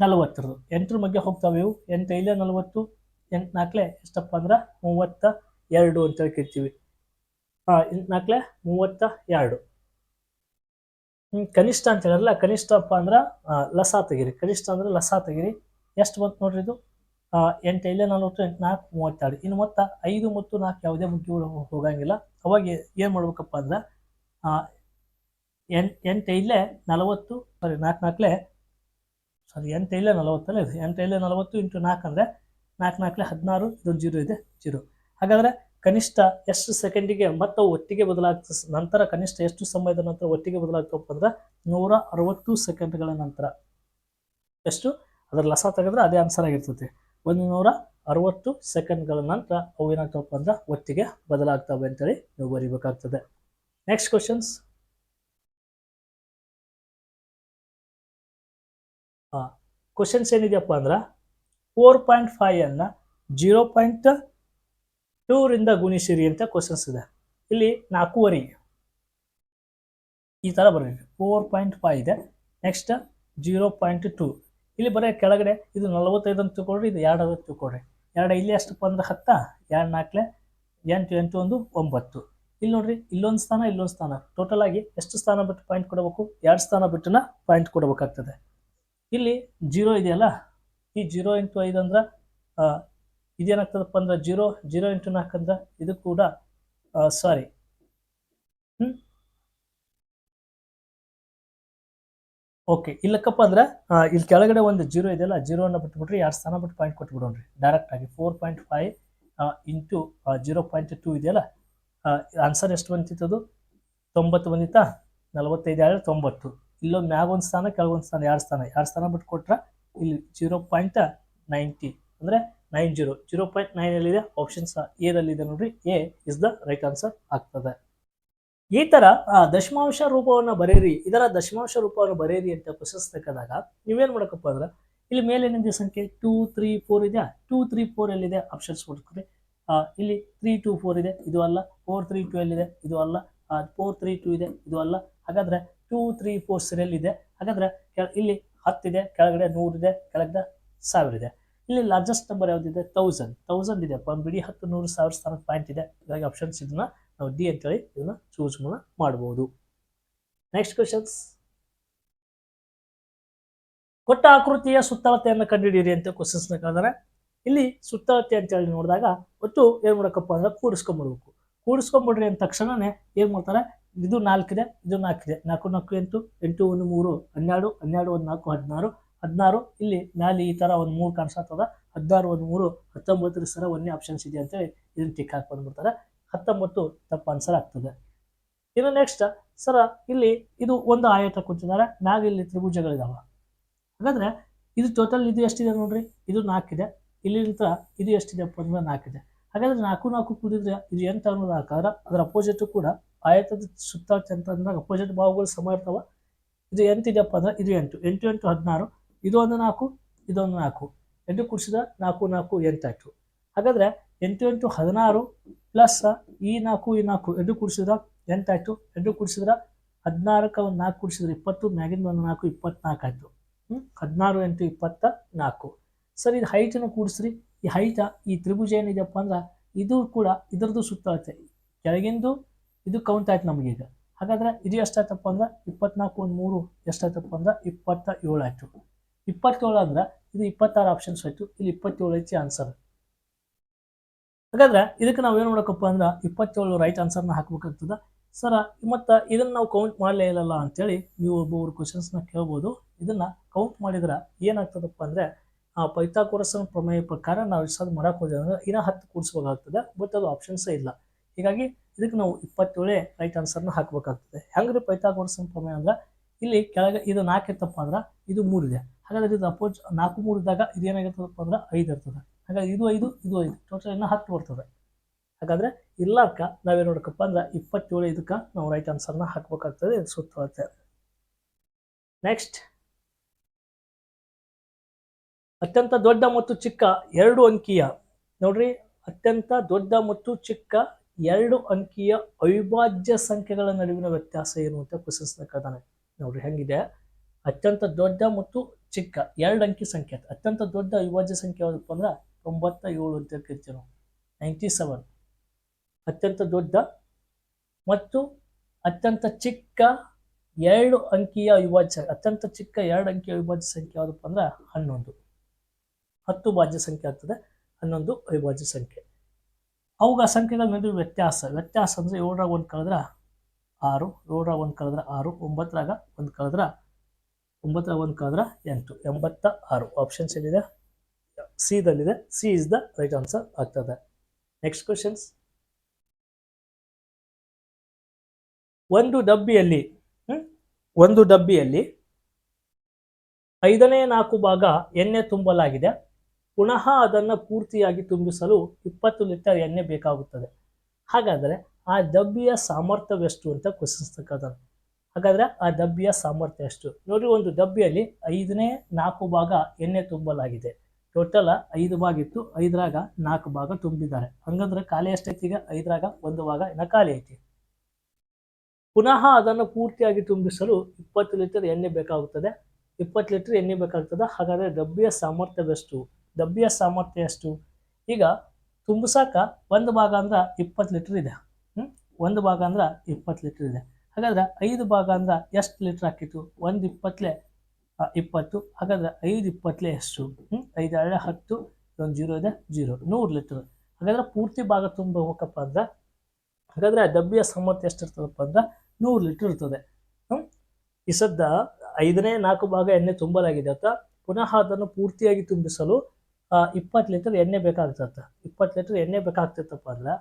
ನಲವತ್ತರದು. ಎಂಟರ ಮಧ್ಯೆ ಹೋಗ್ತಾವೆ ಇವು. ಎಂಟು ಐದೇ ನಲವತ್ತು ಎಂಟು ನಾಲ್ಕಲೆ ಎಷ್ಟಪ್ಪ ಅಂದ್ರೆ ಮೂವತ್ತ ಎರಡು ಅಂತೇಳಿ ಕೇಳ್ತೀವಿ ಹಾಂ ಎಂಟು ನಾಲ್ಕಲೆ ಮೂವತ್ತ ಎರಡು. ಕನಿಷ್ಠ ಅಂತ ಹೇಳಿರಲ್ಲ ಕನಿಷ್ಠಪ್ಪ ಅಂದ್ರೆ ಲಸಾ ತೆಗೀರಿ ಕನಿಷ್ಠ ಅಂದ್ರೆ ಲಸ ತೆಗಿರಿ ಎಷ್ಟು ಬಂತು ನೋಡ್ರಿ ಇದು? ಎಂಟು ಐದೇ ನಲವತ್ತು, ಎಂಟು, ನಾಲ್ಕು, ಮೂವತ್ತೆರಡು. ಇನ್ನು ಮೊತ್ತ ಐದು ಮತ್ತು ನಾಲ್ಕು ಯಾವುದೇ ಮುಖ್ಯ ಹೋಗಂಗಿಲ್ಲ. ಅವಾಗ ಏನು ಮಾಡ್ಬೇಕಪ್ಪ ಅಂದ್ರೆ ಎಂಟು ಎಂಟು ಇಲ್ಲೇ ನಲವತ್ತು ಸಾರಿ ನಾಲ್ಕು, ನಾಲ್ಕಲೆ ಸಾರಿ ಎಂಟು ಇಲ್ಲೇ ನಲವತ್ತಲ್ಲ ಇದು? ಎಂಟು ಇಲ್ಲೇ ನಲವತ್ತು ಇಂಟು ನಾಲ್ಕು ಅಂದರೆ ನಾಲ್ಕು, ನಾಲ್ಕಲೆ ಹದಿನಾರು ಇದು ಜೀರೋ ಇದೆ, ಜೀರೋ. ಹಾಗಾದರೆ ಕನಿಷ್ಠ ಎಷ್ಟು ಸೆಕೆಂಡಿಗೆ ಮತ್ತೆ ಒಟ್ಟಿಗೆ ಬದಲಾಗ್ತ ನಂತರ ಕನಿಷ್ಠ ಎಷ್ಟು ಸಮಯದ ನಂತರ ಒಟ್ಟಿಗೆ ಬದಲಾಗ್ತವಪ್ಪ ಅಂದ್ರೆ ನೂರ ಅರವತ್ತು ಸೆಕೆಂಡ್ಗಳ ನಂತರ. ಎಷ್ಟು? ಅದರ ಲಸ ತೆಗೆದ್ರೆ ಅದೇ ಆನ್ಸರ್ ಆಗಿರ್ತೈತಿ. ಒಂದು ನೂರ ಅರವತ್ತು ಸೆಕೆಂಡ್ಗಳ ನಂತರ ಅವು ಏನಾಗ್ತವಪ್ಪ ಅಂದ್ರೆ ಒಟ್ಟಿಗೆ ಬದಲಾಗ್ತವೆ ಅಂತೇಳಿ ನೀವು ಬರೀಬೇಕಾಗ್ತದೆ. ನೆಕ್ಸ್ಟ್ ಕ್ವಶನ್ಸ್ ಕ್ವಶನ್ಸ್ ಏನಿದೆಯಪ್ಪ ಅಂದ್ರೆ ಫೋರ್ ಪಾಯಿಂಟ್ ಫೈವ್ ಅನ್ನು ಜೀರೋ ಪಾಯಿಂಟ್ ಟೂರಿಂದ ಗುಣಿಸಿರಿ ಅಂತ ಕ್ವಶನ್ಸ್ ಇದೆ. ಇಲ್ಲಿ ನಾಲ್ಕೂವರೆ. ಈ ಥರ ಬರೀರಿ. ಫೋರ್ ಪಾಯಿಂಟ್ ಫೈವ್ ಇದೆ. ನೆಕ್ಸ್ಟ್ ಜೀರೋ ಪಾಯಿಂಟ್ ಟೂ ಇಲ್ಲಿ ಬರೀ ಕೆಳಗಡೆ ಇದು ನಲವತ್ತೈದು ಅಂತ ತಿಳ್ಕೊಳ್ರಿ, ಇದು ಎರಡು ಅಂತ ತಿಳ್ಕೊಳ್ರಿ. ಎರಡು ಇಲ್ಲಿ ಅಷ್ಟು ಅಂದ್ರೆ ಹತ್ತ, ಎರಡು ನಾಲ್ಕಲೆ ಎಂಟು ಎಂಟು ಒಂದು ಒಂಬತ್ತು. ಇಲ್ಲಿ ನೋಡ್ರಿ, ಇಲ್ಲೊಂದು ಸ್ಥಾನ ಇಲ್ಲೊಂದು ಸ್ಥಾನ. ಟೋಟಲ್ ಆಗಿ ಎಷ್ಟು ಸ್ಥಾನ ಬಿಟ್ಟು ಪಾಯಿಂಟ್ ಕೊಡಬೇಕು? ಎರಡು ಸ್ಥಾನ ಬಿಟ್ಟನ ಪಾಯಿಂಟ್ ಕೊಡಬೇಕಾಗ್ತದೆ. ಇಲ್ಲಿ ಜೀರೋ ಇದೆಯಲ್ಲ, ಈ ಜೀರೋ ಇಂಟು ಐದು ಅಂದ್ರೆ ಇದೇನಾಗ್ತದಪ್ಪ ಅಂದ್ರೆ ಜೀರೋ ಜೀರೋ ಇಂಟು ನಾಲ್ಕು ಅಂದ್ರೆ ಇದು ಕೂಡ ಸಾರಿ ಓಕೆ ಇಲ್ಲಕ್ಕಪ್ಪ ಅಂದ್ರೆ ಇಲ್ಲಿ ಕೆಳಗಡೆ ಒಂದು ಜೀರೋ ಇದೆಯಲ್ಲ ಜೀರೋನ ಬಿಟ್ಬಿಟ್ರಿ ಎರಡು ಸ್ಥಾನ ಬಿಟ್ಟು ಪಾಯಿಂಟ್ ಕೊಟ್ಬಿಡೋಣ್ರಿ. ಡೈರೆಕ್ಟ್ ಆಗಿ four point five into zero point two ಇದೆಯಲ್ಲ ಆನ್ಸರ್ ಎಷ್ಟು ಬಂತಿತ್ತದು ತೊಂಬತ್ತು ಬಂದಿತ್ತಾ? ನಲವತ್ತೈದು, ಎರಡು, ತೊಂಬತ್ತು. ಇಲ್ಲೊಂದು ಮ್ಯಾಗ ಒಂದು ಸ್ಥಾನ ಕೆಳಗೊಂದು ಸ್ಥಾನ, ಎರಡು ಸ್ಥಾನ. ಎರಡು ಸ್ಥಾನ ಬಿಟ್ಟು ಕೊಟ್ರೆ ಇಲ್ಲಿ ಜೀರೋ ಪಾಯಿಂಟ್ ನೈಂಟಿ ಅಂದರೆ nine zero zero point nine ಅಲ್ಲಿದೆ. ಆಪ್ಷನ್ಸ್ ಎದಲ್ಲಿದೆ ನೋಡ್ರಿ. A is the right answer ಆಗ್ತದೆ. ಈ ತರ ದಶಮಾಂಶ ರೂಪವನ್ನು ಬರೆಯಿರಿ. ಇದರ ದಶಮಾಂಶ ರೂಪವನ್ನು ಬರೆಯಿರಿ ಅಂತ ಪ್ರಶಸ್ತಿಕದಾಗ ನೀವೇನ್ ಮಾಡಕಪ್ಪ ಅಂದ್ರೆ, ಇಲ್ಲಿ ಮೇಲೆ ಏನಿದೆ ಸಂಖ್ಯೆ? ಟೂ ತ್ರೀ ಫೋರ್ ಇದೆಯಾ? ಟೂ ತ್ರೀ ಫೋರ್ ಎಲ್ಲಿದೆ ಆಪ್ಷನ್ಸ್ ಕೊಡ್ತೀರಿ ಇಲ್ಲಿ ತ್ರೀ ಟೂ ಫೋರ್ ಇದೆ. ಇದು ಅಲ್ಲ. ಫೋರ್ ತ್ರೀ ಟೂ ಎಲ್ಲಿದೆ ಇದು ಅಲ್ಲ. ಫೋರ್ ತ್ರೀ ಟೂ ಇದೆ. ಇದು ಅಲ್ಲ. ಹಾಗಾದ್ರೆ ಟೂ ತ್ರೀ ಫೋರ್ ಸೀರಿಯಲ್ ಇದೆ. ಹಾಗಾದ್ರೆ ಇಲ್ಲಿ ಹತ್ತಿದೆ ಕೆಳಗಡೆ ನೂರಿದೆ ಕೆಳಗಡೆ ಸಾವಿರ ಇದೆ. ಇಲ್ಲಿ ಲಾರ್ಜೆಸ್ಟ್ ನಂಬರ್ ಯಾವುದಿದೆ? ತೌಸಂಡ್ ತೌಸಂಡ್ ಇದೆ ಅಪ್ಪ ಬಿಡಿ ಹತ್ತು, ನೂರು, ಸಾವಿರ ಸ್ಥಾನ ಪಾಯಿಂಟ್ ಇದೆ. ಹಾಗಾಗಿ ಆಪ್ಷನ್ಸ್ ಇದನ್ನ ನಾವು ಡಿ ಅಂತೇಳಿ ಇದನ್ನ ಚೂಸ್ ಮಾಡಬಹುದು ನೆಕ್ಸ್ಟ್ ಕ್ವಶನ್ಸ್ ಕೊಟ್ಟ ಆಕೃತಿಯ ಸುತ್ತಳತೆಯನ್ನು ಕಂಡುಹಿಡಿಯಿರಿ ಅಂತ ಕ್ವಶನ್ಸ್ ಕೇಳಿದಾರೆ. ಇಲ್ಲಿ ಸುತ್ತಳತೆ ಅಂತೇಳಿ ನೋಡಿದಾಗ ಒಟ್ಟು ಏನ್ ಮಾಡಕಪ್ಪ ಅಂದ್ರೆ ಕೂಡಿಸ್ಕೊಂಡ್ಬಿಡ್ಬೇಕು. ಕೂಡಿಸ್ಕೊಂಡ್ಬಿಡ್ರಿ ಅಂದ ತಕ್ಷಣನೇ ಏನ್ ಮಾಡ್ತಾರೆ? ಇದು ನಾಲ್ಕಿದೆ ಇದು ನಾಲ್ಕಿದೆ. ನಾಲ್ಕು ನಾಲ್ಕು ಎಂಟು? ಎಂಟು ಒಂದು ಮೂರು, ಹನ್ನೆರಡು ಹನ್ನೆರಡು ಒಂದು ನಾಲ್ಕು, ಹದಿನಾರು ಹದಿನಾರು, ಇಲ್ಲಿ ಮ್ಯಾಲೆ ಈ ಥರ ಒಂದು ಮೂರು ಕಾಣಿಸ್ತದ ಹದಿನಾರು, ಒಂದು ಮೂರು, ಹತ್ತೊಂಬತ್ತರ ಸರ ಒಂದೇ ಆಪ್ಷನ್ಸ್ ಇದೆ ಅಂತೇಳಿ ಇದನ್ನ ಟಿಕ್ ಹಾಕಿ ಬಂದ್ಬಿಡ್ತಾರೆ. ಹತ್ತೊಂಬತ್ತು ತಪ್ಪು ಆನ್ಸರ್ ಆಗ್ತದೆ. ಇನ್ನು ನೆಕ್ಸ್ಟ್ ಸರ, ಇಲ್ಲಿ ಇದು ಒಂದು ಆಯತ ಕೊಟ್ಟಿದ್ದಾರೆ. ಮ್ಯಾಗ ಇಲ್ಲಿ ತ್ರಿಭುಜಗಳಿದಾವ. ಹಾಗಾದ್ರೆ ಇದು ಟೋಟಲ್ ಇದು ಎಷ್ಟಿದೆ ನೋಡ್ರಿ? ಇದು ನಾಲ್ಕಿದೆ ಇಲ್ಲಿಂದ ಇದು ಎಷ್ಟಿದೆ? ಅಪ್ಪ ಅಂದ್ರೆ ನಾಲ್ಕಿದೆ ಹಾಗಾದ್ರೆ ನಾಲ್ಕು ನಾಲ್ಕು ಕೂಡಿದ್ರೆ ಇದು ಎಂತ ಅನ್ನೋದು ಹಾಕಿದ್ರೆ ಅದರ ಅಪೋಸಿಟ್ ಕೂಡ ಆಯತದ ಸುತ್ತ ಅಂತ ಅಂದಾಗ ಅಪೋಸಿಟ್ ಭಾವಗಳು ಸಮ ಇರ್ತಾವ. ಇದು ಎಂಟು ಇದೆಯಪ್ಪ ಅಂದ್ರೆ ಇದು ಎಂಟು. ಎಂಟು ಎಂಟು ಹದಿನಾರು. ಇದು ಒಂದು ನಾಲ್ಕು, ಇದೊಂದು ನಾಲ್ಕು. ಎಂಟು ಕೂಡಿಸಿದ ನಾಲ್ಕು ನಾಲ್ಕು ಎಂಟಾಯಿತು ಹಾಗಾದ್ರೆ ಎಂಟು ಎಂಟು, ಹದಿನಾರು ಪ್ಲಸ್ ಈ ನಾಲ್ಕು ಈ ನಾಲ್ಕು ಎರಡು ಕೂಡಿಸಿದ್ರ ಎಂಟಾಯಿತು ಎರಡು ಕೂಡಿಸಿದ್ರ ಹದಿನಾರಕ್ಕೆ ಒಂದು ನಾಲ್ಕು ಕೂಡಿಸಿದ್ರೆ ಇಪ್ಪತ್ತು, ಮ್ಯಾಗಿಂದ ಒಂದು ನಾಲ್ಕು, ಇಪ್ಪತ್ನಾಲ್ಕು ಆಯಿತು. ಹ್ಞೂ ಹದಿನಾರು, ಎಂಟು, ಇಪ್ಪತ್ತ ನಾಲ್ಕು. ಸರ್, ಇದು ಹೈಟನ್ನು ಕೂಡಿಸ್ರಿ. ಈ ಹೈಟ ಈ ತ್ರಿಭುಜ ಏನಿದೆಯಪ್ಪ ಅಂದ್ರೆ ಇದು ಕೂಡ ಇದರದ್ದು ಸುತ್ತ ಕೆಳಗಿಂದು ಇದು ಕೌಂಟ್ ಆಯ್ತು ನಮಗೀಗ ಹಾಗಾದ್ರೆ ಇದು ಎಷ್ಟಾಯ್ತಪ್ಪ ಅಂದ್ರೆ ಇಪ್ಪತ್ನಾಲ್ಕು ಒಂದು ಮೂರು ಎಷ್ಟಾಯ್ತಪ್ಪ ಅಂದ್ರೆ ಇಪ್ಪತ್ತ ಏಳು ಆಯಿತು. ಇಪ್ಪತ್ತೇಳು ಅಂದ್ರೆ ಇದು ಇಪ್ಪತ್ತಾರು ಆಪ್ಷನ್ಸ್ ಆಯಿತು ಇಲ್ಲಿ ಇಪ್ಪತ್ತೇಳು ಐತಿ ಆನ್ಸರ್ ಹಾಗಾದ್ರೆ ಇದಕ್ಕೆ ನಾವು ಏನು ಮಾಡಬೇಕಪ್ಪ ಅಂದ್ರೆ ಇಪ್ಪತ್ತೇಳು ರೈಟ್ ಆನ್ಸರ್ನ ಹಾಕ್ಬೇಕಾಗ್ತದೆ. ಸರ ಮತ್ತು ಇದನ್ನು ನಾವು ಕೌಂಟ್ ಮಾಡಲೇ ಇಲ್ಲಲ್ಲ ಅಂತೇಳಿ ನೀವು ಒಬ್ಬೊಬ್ರು ಕ್ವಶನ್ಸ್ನ ಕೇಳ್ಬೋದು. ಇದನ್ನು ಕೌಂಟ್ ಮಾಡಿದ್ರೆ ಏನಾಗ್ತದಪ್ಪ ಅಂದರೆ, ಆ ಪೈಥಾಗೋರಸ್ನ ಪ್ರಮೇಯ ಪ್ರಕಾರ ನಾವು ಇಷ್ಟೊಂದು ಮಾಡೋಕೆ ಹೋದ್ರೆ ಅಂದ್ರೆ ಇನ್ನೂ ಹತ್ತು ಕೂಡಿಸ್ಬೇಕಾಗ್ತದೆ ಬಟ್ ಅದು ಆಪ್ಷನ್ಸೇ ಇಲ್ಲ. ಹೀಗಾಗಿ ಇದಕ್ಕೆ ನಾವು ಇಪ್ಪತ್ತೇಳೇ ರೈಟ್ ಆನ್ಸರ್ನ ಹಾಕಬೇಕಾಗ್ತದೆ. ಹೆಂಗ್ರಿ ಪೈಥಾಗೋರಸ್ನ ಪ್ರಮೇಯ ಅಂದ್ರೆ, ಇಲ್ಲಿ ಕೆಳಗೆ ಇದು ನಾಲ್ಕು ಇತ್ತಪ್ಪ ಅಂದ್ರೆ ಇದು ಮೂರಿದೆ. ಹಾಗಾದ್ರೆ ಇದು ಅಪೋಸ್ ನಾಲ್ಕು ಮೂರು ಇದ್ದಾಗ ಇದು ಅಂದ್ರೆ ಐದು ಇರ್ತದೆ. ಹಾಗಾಗಿ ಇದು ಐದು ಇದು ಐದು ಟೋಟಲ್ ಇನ್ನೂ ಹತ್ತು ಬರ್ತದೆ. ಹಾಗಾದ್ರೆ ಇಲ್ಲಕ್ಕ ನಾವೇನು ನೋಡಕಪ್ಪ ಅಂದ್ರೆ ಇಪ್ಪತ್ತೇಳು ಇದಕ್ಕೆ ನಾವು ರೈಟ್ ಆನ್ಸರ್ನ ಹಾಕ್ಬೇಕಾಗ್ತದೆ, ಇದು ನೆಕ್ಸ್ಟ್ ಅತ್ಯಂತ ದೊಡ್ಡ ಮತ್ತು ಚಿಕ್ಕ ಎರಡು ಅಂಕಿಯ, ನೋಡ್ರಿ, ಅತ್ಯಂತ ದೊಡ್ಡ ಮತ್ತು ಚಿಕ್ಕ ಎರಡು ಅಂಕಿಯ ಅವಿಭಾಜ್ಯ ಸಂಖ್ಯೆಗಳ ನಡುವಿನ ವ್ಯತ್ಯಾಸ ಏನು ಅಂತ ಕ್ವಶನ್ಸ್ನ ನೋಡ್ರಿ, ಹೆಂಗಿದೆ? ಅತ್ಯಂತ ದೊಡ್ಡ ಮತ್ತು ಚಿಕ್ಕ ಎರಡು ಅಂಕಿ ಸಂಖ್ಯೆ ಅತ್ಯಂತ ದೊಡ್ಡ ಅವಿಭಾಜ್ಯ ಸಂಖ್ಯೆ ಯಾವುದಪ್ಪ ಅಂದ್ರೆ ತೊಂಬತ್ತ ಏಳು ಅಂತ ಕರಿತೀವಿ ನಾವು. ನೈಂಟಿ ಸೆವೆನ್ ಅತ್ಯಂತ ದೊಡ್ಡ ಮತ್ತು ಅತ್ಯಂತ ಚಿಕ್ಕ ಎರಡು ಅಂಕಿಯ ಅವಿಭಾಜ್ಯ ಅತ್ಯಂತ ಚಿಕ್ಕ ಎರಡು ಅಂಕಿಯ ಅವಿಭಾಜ್ಯ ಸಂಖ್ಯೆ ಯಾವುದಪ್ಪ ಅಂದ್ರೆ ಹನ್ನೊಂದು. ಹತ್ತು ಭಾಜ್ಯ ಸಂಖ್ಯೆ ಆಗ್ತದೆ, ಹನ್ನೊಂದು ಅವಿಭಾಜ್ಯ ಸಂಖ್ಯೆ. ಅವಾಗ ಆ ಸಂಖ್ಯೆಗಳ ನಡುವೆ ವ್ಯತ್ಯಾಸ. ವ್ಯತ್ಯಾಸ ಅಂದರೆ ಏಳರಾಗ ಒಂದು ಕಳೆದ್ರೆ ಆರು, ಏಳರಾಗ ಒಂದು ಕಳೆದ್ರೆ ಆರು, ಒಂಬತ್ತರಾಗ ಒಂದು ಕಳೆದ್ರೆ ಒಂಬತ್ತರಾಗ ಒಂದು ಕಾದ್ರ ಎಂಟು, ಎಂಬತ್ತ ಆರು. ಆಪ್ಷನ್ಸ್ ಏನಿದೆ C ದಲ್ಲಿದೆ. C is the right answer ಆಗ್ತದೆ. ನೆಕ್ಸ್ಟ್ ಕ್ವಶನ್ಸ್ ಒಂದು ಡಬ್ಬಿಯಲ್ಲಿ? ಒಂದು ಡಬ್ಬಿಯಲ್ಲಿ ಐದನೇ ನಾಲ್ಕು ಭಾಗ ಎಣ್ಣೆ ತುಂಬಲಾಗಿದೆ. ಪುನಃ ಅದನ್ನು ಪೂರ್ತಿಯಾಗಿ ತುಂಬಿಸಲು ಇಪ್ಪತ್ತು ಲೀಟರ್ ಎಣ್ಣೆ ಬೇಕಾಗುತ್ತದೆ. ಹಾಗಾದರೆ ಆ ಡಬ್ಬಿಯ ಸಾಮರ್ಥ್ಯವೆಷ್ಟು ಅಂತ ಕ್ವಶನ್ಸ್ ಹಾಗಾದ್ರೆ ಆ ಡಬ್ಬಿಯ ಸಾಮರ್ಥ್ಯ ಅಷ್ಟು ನೋಡಿ ಒಂದು ಡಬ್ಬಿಯಲ್ಲಿ ಐದನೇ ನಾಲ್ಕು ಭಾಗ ಎಣ್ಣೆ ತುಂಬಲಾಗಿದೆ. ಟೋಟಲ್ ಐದು ಭಾಗ ಇತ್ತು, ಐದರಾಗ ನಾಲ್ಕು ಭಾಗ ತುಂಬಿದ್ದಾರೆ. ಹಂಗಂದ್ರೆ ಖಾಲಿ ಎಷ್ಟೈತಿ ಈಗ? ಐದರಾಗ ಒಂದು ಭಾಗ, ಇನ್ನ ಖಾಲಿ ಐತಿ. ಪುನಃ ಅದನ್ನು ಪೂರ್ತಿಯಾಗಿ ತುಂಬಿಸಲು ಇಪ್ಪತ್ತು ಲೀಟರ್ ಎಣ್ಣೆ ಬೇಕಾಗುತ್ತದೆ. ಇಪ್ಪತ್ತು ಲೀಟರ್ ಎಣ್ಣೆ ಬೇಕಾಗ್ತದೆ. ಹಾಗಾದರೆ ಡಬ್ಬಿಯ ಸಾಮರ್ಥ್ಯದಷ್ಟು ಡಬ್ಬಿಯ ಸಾಮರ್ಥ್ಯ ಎಷ್ಟು? ಈಗ ತುಂಬಿಸಾಕ ಒಂದು ಭಾಗ ಅಂದ್ರೆ ಇಪ್ಪತ್ತು ಲೀಟರ್ ಇದೆ. ಹ್ಮ್? ಒಂದು ಭಾಗ ಅಂದ್ರೆ ಇಪ್ಪತ್ತು ಲೀಟರ್ ಇದೆ. ಹಾಗಾದ್ರೆ ಐದು ಭಾಗ ಅಂದ್ರೆ ಎಷ್ಟು ಲೀಟರ್ ಹಾಕಿತ್ತು? ಒಂದು ಇಪ್ಪತ್ತಲೆ ಇಪ್ಪತ್ತು. ಹಾಗಾದ್ರೆ ಐದು ಇಪ್ಪತ್ತಲೆ ಎಷ್ಟು? ಹ್ಮ್? ಐದು ಎರಡೇ ಹತ್ತು ಒಂದು ಜೀರೋ ಇದೆ, ಜೀರೋ. ನೂರು ಲೀಟರ್ ಹಾಗಾದ್ರೆ ಪೂರ್ತಿ ಭಾಗ ತುಂಬಬೇಕಪ್ಪ ಅಂದ್ರೆ, ಹಾಗಾದ್ರೆ ಆ ಡಬ್ಬಿಯ ಸಾಮರ್ಥ್ಯ ಎಷ್ಟು ಇರ್ತದಪ್ಪ ಅಂದ್ರೆ, ನೂರು ಲೀಟರ್ ಇರ್ತದೆ. ಹ್ಞೂ ಈ ಸದ್ದ ಐದನೇ ನಾಲ್ಕು ಭಾಗ ಎಣ್ಣೆ ತುಂಬಲಾಗಿದೆ ಅಂತ, ಪುನಃ ಅದನ್ನು ಪೂರ್ತಿಯಾಗಿ ತುಂಬಿಸಲು ಇಪ್ಪತ್ತು ಲೀಟರ್ ಎಣ್ಣೆ ಬೇಕಾಗ್ತದೆ ಇಪ್ಪತ್ತು ಲೀಟರ್ ಎಣ್ಣೆ ಬೇಕಾಗ್ತಿತ್ತಪ್ಪ ಅಂದ್ರೆ,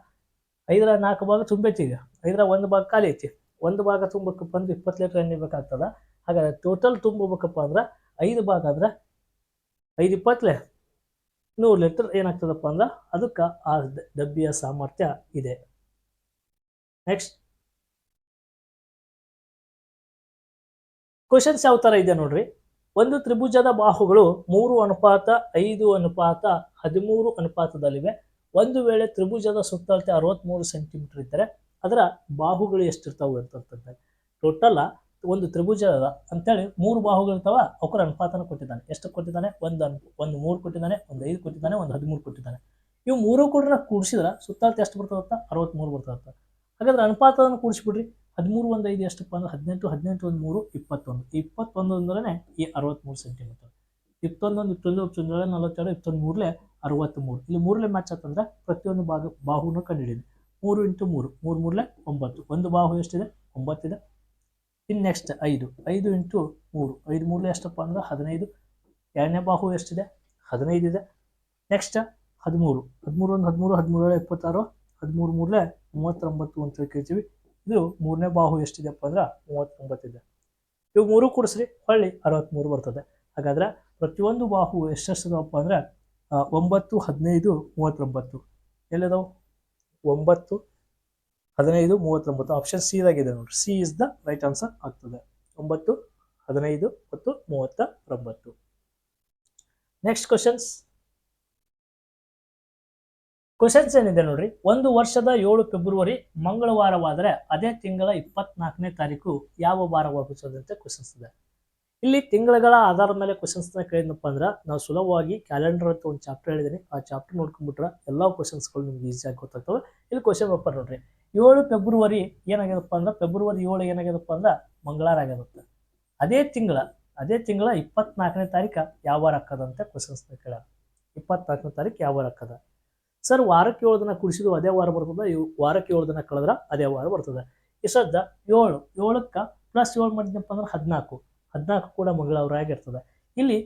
ಐದರ ನಾಲ್ಕು ಭಾಗ ತುಂಬೈತಿ ಈಗ. ಐದರ ಒಂದು ಭಾಗ ಖಾಲಿ ಐತಿ. ಒಂದು ಭಾಗ ತುಂಬಬೇಕಪ್ಪ ಅಂದ್ರೆ ಇಪ್ಪತ್ತು ಲೀಟರ್ ಎಣ್ಣೆ ಬೇಕಾಗ್ತದ? ಹಾಗಾದ್ರೆ ಟೋಟಲ್ ತುಂಬಬೇಕಪ್ಪ ಅಂದ್ರೆ ಐದು ಭಾಗ ಆದ್ರೆ ಐದು ಇಪ್ಪತ್ತಲೆ ನೂರು ಲೀಟರ್ ಏನಾಗ್ತದಪ್ಪ ಅಂದ್ರೆ ಅದಕ್ಕೆ ಆ ಡಬ್ಬಿಯ ಸಾಮರ್ಥ್ಯ ಇದೆ. ನೆಕ್ಸ್ಟ್ ಕ್ವಶನ್ಸ್ ಯಾವ ಥರ ಇದೆ ನೋಡ್ರಿ? ಒಂದು ತ್ರಿಭುಜದ ಬಾಹುಗಳು ಮೂರು ಅನುಪಾತ, ಐದು ಅನುಪಾತ, ಹದಿಮೂರು ಅನುಪಾತದಲ್ಲಿವೆ. ಒಂದು ವೇಳೆ ತ್ರಿಭುಜದ ಸುತ್ತಳತೆ ಅರವತ್ತ್ಮೂರು ಸೆಂಟಿಮೀಟರ್ ಇದ್ದರೆ ಅದರ ಬಾಹುಗಳು ಎಷ್ಟಿರ್ತಾವೆ ಅಂತಂತಂದ್ರೆ ಟೋಟಲ್ ಒಂದು ತ್ರಿಭುಜ ಅದ. ಅಂತೇಳಿ ಮೂರು ಬಾಹುಗಳು ಇರ್ತಾವ ಅವಕ್ಕರ ಅನುಪಾತನ ಕೊಟ್ಟಿದ್ದಾನೆ. ಎಷ್ಟು ಕೊಟ್ಟಿದ್ದಾನೆ? ಒಂದು ಅನ್, ಒಂದು ಮೂರು ಕೊಟ್ಟಿದ್ದಾನೆ, ಒಂದು ಐದು ಕೊಟ್ಟಿದ್ದಾನೆ, ಒಂದು ಹದಿಮೂರು ಕೊಟ್ಟಿದ್ದಾನೆ. ಇವು ಮೂರು ಕೂಡ ಕೂಡಿಸಿದ್ರೆ ಸುತ್ತಳತೆ ಎಷ್ಟು ಬರ್ತದತ್ತ? ಅರವತ್ತ್ಮೂರು ಬರ್ತದತ್ತ. ಹಾಗಾದ್ರೆ ಅನುಪಾತವನ್ನು ಕೂಡಿಸ್ಬಿಡ್ರಿ. ಹದಿಮೂರು, ಒಂದು ಐದು ಎಷ್ಟಪ್ಪ ಅಂದ್ರೆ ಹದಿನೆಂಟು ಹದಿನೆಂಟು, ಒಂದು ಮೂರು, ಇಪ್ಪತ್ತೊಂದು. ಇಪ್ಪತ್ತೊಂದು ಅಂದ್ರೆ ಈ ಅರವತ್ತ್ಮೂರು ಸೆಂಟಿಮೀಟರ್ ಇಪ್ಪತ್ತೊಂದೊಂದು ಇಪ್ಪತ್ತೊಂದು ಇಪ್ಪತ್ತೊಂದು ನಲವತ್ತೆರಡು ಇಪ್ಪತ್ತೊಂದು ಮೂರಲೆ ಅರವತ್ತ್ಮೂರು ಇಲ್ಲಿ ಮೂರಲೆ ಮ್ಯಾಚ್ ಆತಂದ್ರೆ ಪ್ರತಿಯೊಂದು ಬಾಹು, ಬಾಹುನ ಕಂಡುಹಿಡಿದು ಮೂರು ಇಂಟು ಮೂರು ಮೂರು ಮೂರಲೆ ಒಂಬತ್ತು. ಒಂದು ಬಾಹು ಎಷ್ಟಿದೆ? ಒಂಬತ್ತಿದೆ. ಇನ್ನು ನೆಕ್ಸ್ಟ್ ಐದು. ಐದು ಇಂಟು ಮೂರು. ಐದು ಮೂರಲೆ ಎಷ್ಟಪ್ಪ ಅಂದ್ರೆ ಹದಿನೈದು. ಎರಡನೇ ಬಾಹು ಎಷ್ಟಿದೆ? ಹದಿನೈದು ಇದೆ. ನೆಕ್ಸ್ಟ್ ಹದಿಮೂರು. ಹದಿಮೂರು ಒಂದು ಹದಿಮೂರು ಹದಿಮೂರು ಏಳು ಇಪ್ಪತ್ತಾರು ಹದಿಮೂರು ಮೂರಲೆ ಮೂವತ್ತೊಂಬತ್ತು ಅಂತ ಕೇಳ್ತೀವಿ. ಇದು ಮೂರನೇ ಬಾಹು ಎಷ್ಟಿದೆಪ್ಪ ಅಂದ್ರೆ ಮೂವತ್ತೊಂಬತ್ತಿದೆ ಇವು ಮೂರು ಕೂಡಿಸ್ರಿ. ಹೊಳ್ಳಿ ಅರವತ್ತ್ಮೂರು ಬರ್ತದೆ. ಹಾಗಾದ್ರೆ ಪ್ರತಿಯೊಂದು ಬಾಹು ಎಷ್ಟೆಷ್ಟಿದಾವಪ್ಪ ಅಂದ್ರೆ ಒಂಬತ್ತು, ಹದಿನೈದು, ಮೂವತ್ತೊಂಬತ್ತು. ಎಲ್ಲಿದಾವೆ? ಒಂಬತ್ತು, ಹದಿನೈದು, ಮೂವತ್ತೊಂಬತ್ತು. ಆಪ್ಷನ್ ಸಿ ಆಗಿದೆ ನೋಡಿ C is the right answer ಆಗ್ತದೆ. ಒಂಬತ್ತು, ಹದಿನೈದು ಮತ್ತು ಮೂವತ್ತ ಒಂಬತ್ತು ನೆಕ್ಸ್ಟ್ ಕ್ವಶನ್ಸ್ ಕ್ವಶನ್ಸ್ ಏನಿದೆ ನೋಡ್ರಿ? ಒಂದು ವರ್ಷದ ಏಳು ಫೆಬ್ರವರಿ ಮಂಗಳವಾರವಾದರೆ ಅದೇ ತಿಂಗಳ ಇಪ್ಪತ್ನಾಲ್ಕನೇ ತಾರೀಕು ಯಾವ ವಾರವಾಗುತ್ತದೆ ಅಂತ ಕ್ವಶನ್ಸ್ ಇದೆ. ಇಲ್ಲಿ ತಿಂಗಳುಗಳ ಆಧಾರದ ಮೇಲೆ ಕ್ವಶನ್ಸ್ನ ಕೇಳಿದ್ನಪ್ಪ ಅಂದ್ರೆ, ನಾವು ಸುಲಭವಾಗಿ ಕ್ಯಾಲೆಂಡರ್ ಅಂತ ಒಂದು ಚಾಪ್ಟರ್ ಹೇಳಿದ್ದೀನಿ ಆ ಚಾಪ್ಟರ್ ನೋಡ್ಕೊಂಡ್ಬಿಟ್ರೆ ಎಲ್ಲ ಕ್ವಶನ್ಸ್ಗಳು ನಿಮ್ಗೆ ಈಸಿಯಾಗಿ ಗೊತ್ತಾಗ್ತವೆ. ಇಲ್ಲಿ ಕ್ವಶನ್ ಪೇಪರ್ ನೋಡ್ರಿ. ಏಳು ಫೆಬ್ರವರಿ ಏನಾಗ್ಯದಪ್ಪ ಅಂದ್ರೆ ಫೆಬ್ರವರಿ ಏಳು ಏನಾಗ್ಯದಪ್ಪ ಅಂದ್ರೆ ಮಂಗಳವಾರ ಆಗ್ಯದಪ್ಪ ಅದೇ ತಿಂಗಳ ಅದೇ ತಿಂಗಳ ಇಪ್ಪತ್ನಾಲ್ಕನೇ ತಾರೀಕು ಯಾವ ವಾರ ಹಾಕದಂತ ಕ್ವಶನ್ಸ್ ಕೇಳ. ಇಪ್ಪತ್ನಾಲ್ಕನೇ ತಾರೀಕು ಯಾವ ವಾರ ಹಾಕದ ಸರ್ ವಾರಕ್ಕೆ ಏಳು ದಿನ ಕುಡಿಸಿದ್ರು ಅದೇ ವಾರ ಬರ್ತದೆ? ವಾರಕ್ಕೆ ಏಳು ದಿನ ಕಳೆದ್ರೆ ಅದೇ ವಾರ ಬರ್ತದೆ. ಈ ಸದ್ದ ಏಳು, ಏಳಕ್ಕೆ ಪ್ಲಸ್ ಏಳು ಮಾಡಿದ್ನಪ್ಪ ಅಂದ್ರೆ ಹದಿನಾಲ್ಕು. ಹದಿನಾಲ್ಕು ಕೂಡ ಮಂಗಳವಾರ ಆಗಿರ್ತದೆ ಇಲ್ಲಿ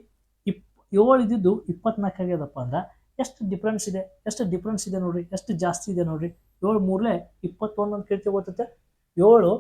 ಇಪ್, ಏಳು ಇದ್ದಿದ್ದು ಇಪ್ಪತ್ನಾಲ್ಕು ಆಗ್ಯದಪ್ಪ ಅಂದ್ರೆ ಎಷ್ಟು ಡಿಫ್ರೆನ್ಸ್ ಇದೆ? ಎಷ್ಟು ಡಿಫ್ರೆನ್ಸ್ ಇದೆ ನೋಡ್ರಿ? ಎಷ್ಟು ಜಾಸ್ತಿ ಇದೆ ನೋಡ್ರಿ? ಏಳು ಮೂರಲೆ ಇಪ್ಪತ್ತೊಂದು ಅಂತ ಕೇಳ್ತೀವಿ ಗೊತ್ತೈತೆ? ಏಳು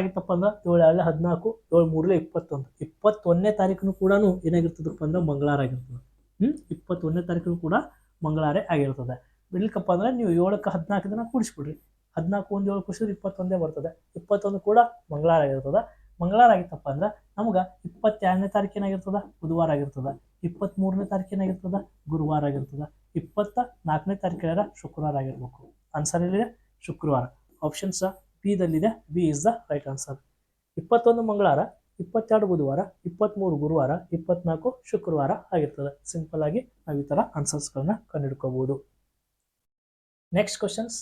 ಆಗಿತ್ತಪ್ಪ ಅಂದ್ರೆ ಏಳು ಎರಡು ಹದಿನಾಲ್ಕು, ಏಳು ಮೂರಲೆ ಇಪ್ಪತ್ತೊಂದು. ಇಪ್ಪತ್ತೊಂದನೇ ತಾರೀಕು ಕೂಡ ಏನಾಗಿರ್ತದಪ್ಪ ಅಂದ್ರೆ ಮಂಗಳಾರಾಗಿರ್ತದೆ ಹ್ಞೂ ಇಪ್ಪತ್ತೊಂದನೇ ತಾರೀಕು ಕೂಡ ಮಂಗಳಾರೇ ಆಗಿರ್ತದೆ. ಬಿಡ್ಲಿಕ್ಕಪ್ಪ ಅಂದ್ರೆ ನೀವು ಏಳಕ್ಕೆ ಹದಿನಾಲ್ಕು ದಿನ ಕೂಡಿಸ್ಬಿಡ್ರಿ. ಹದಿನಾಲ್ಕು ಒಂದು ಏಳು ಕೂಡಿಸಿದ್ರೆ ಇಪ್ಪತ್ತೊಂದೇ ಬರ್ತದೆ. ಇಪ್ಪತ್ತೊಂದು ಕೂಡ ಮಂಗಳಾರ ಆಗಿರ್ತದೆ. ಮಂಗಳವಾರ ಆಗಿತ್ತಪ್ಪ ಅಂದ್ರೆ ನಮ್ಗೆ ಇಪ್ಪತ್ತೆರಡನೇ ತಾರೀಕು ಏನಾಗಿರ್ತದ? ಬುಧವಾರ ಆಗಿರ್ತದ. ಇಪ್ಪತ್ತ್ಮೂರನೇ ತಾರೀಕು ಏನಾಗಿರ್ತದ? ಗುರುವಾರ ಆಗಿರ್ತದ. ಇಪ್ಪತ್ತ ನಾಲ್ಕನೇ ತಾರೀಕು ಶುಕ್ರವಾರ ಆಗಿರ್ಬೇಕು. ಆನ್ಸರ್ ಎಲ್ಲಿದೆ? ಶುಕ್ರವಾರ. Options B ದಲ್ಲಿದೆ. B is the right answer ಇಪ್ಪತ್ತೊಂದು ಮಂಗಳವಾರ, ಇಪ್ಪತ್ತೆರಡು ಬುಧವಾರ ಇಪ್ಪತ್ತ್ಮೂರು ಗುರುವಾರ, ಇಪ್ಪತ್ನಾಲ್ಕು ಶುಕ್ರವಾರ ಆಗಿರ್ತದೆ. ಸಿಂಪಲ್ ಆಗಿ ನಾವು ಈ ಥರ ಆನ್ಸರ್ಸ್ಗಳನ್ನ ಕಂಡುಹಿಡ್ಕೋಬಹುದು ನೆಕ್ಸ್ಟ್ ಕ್ವಶನ್ಸ್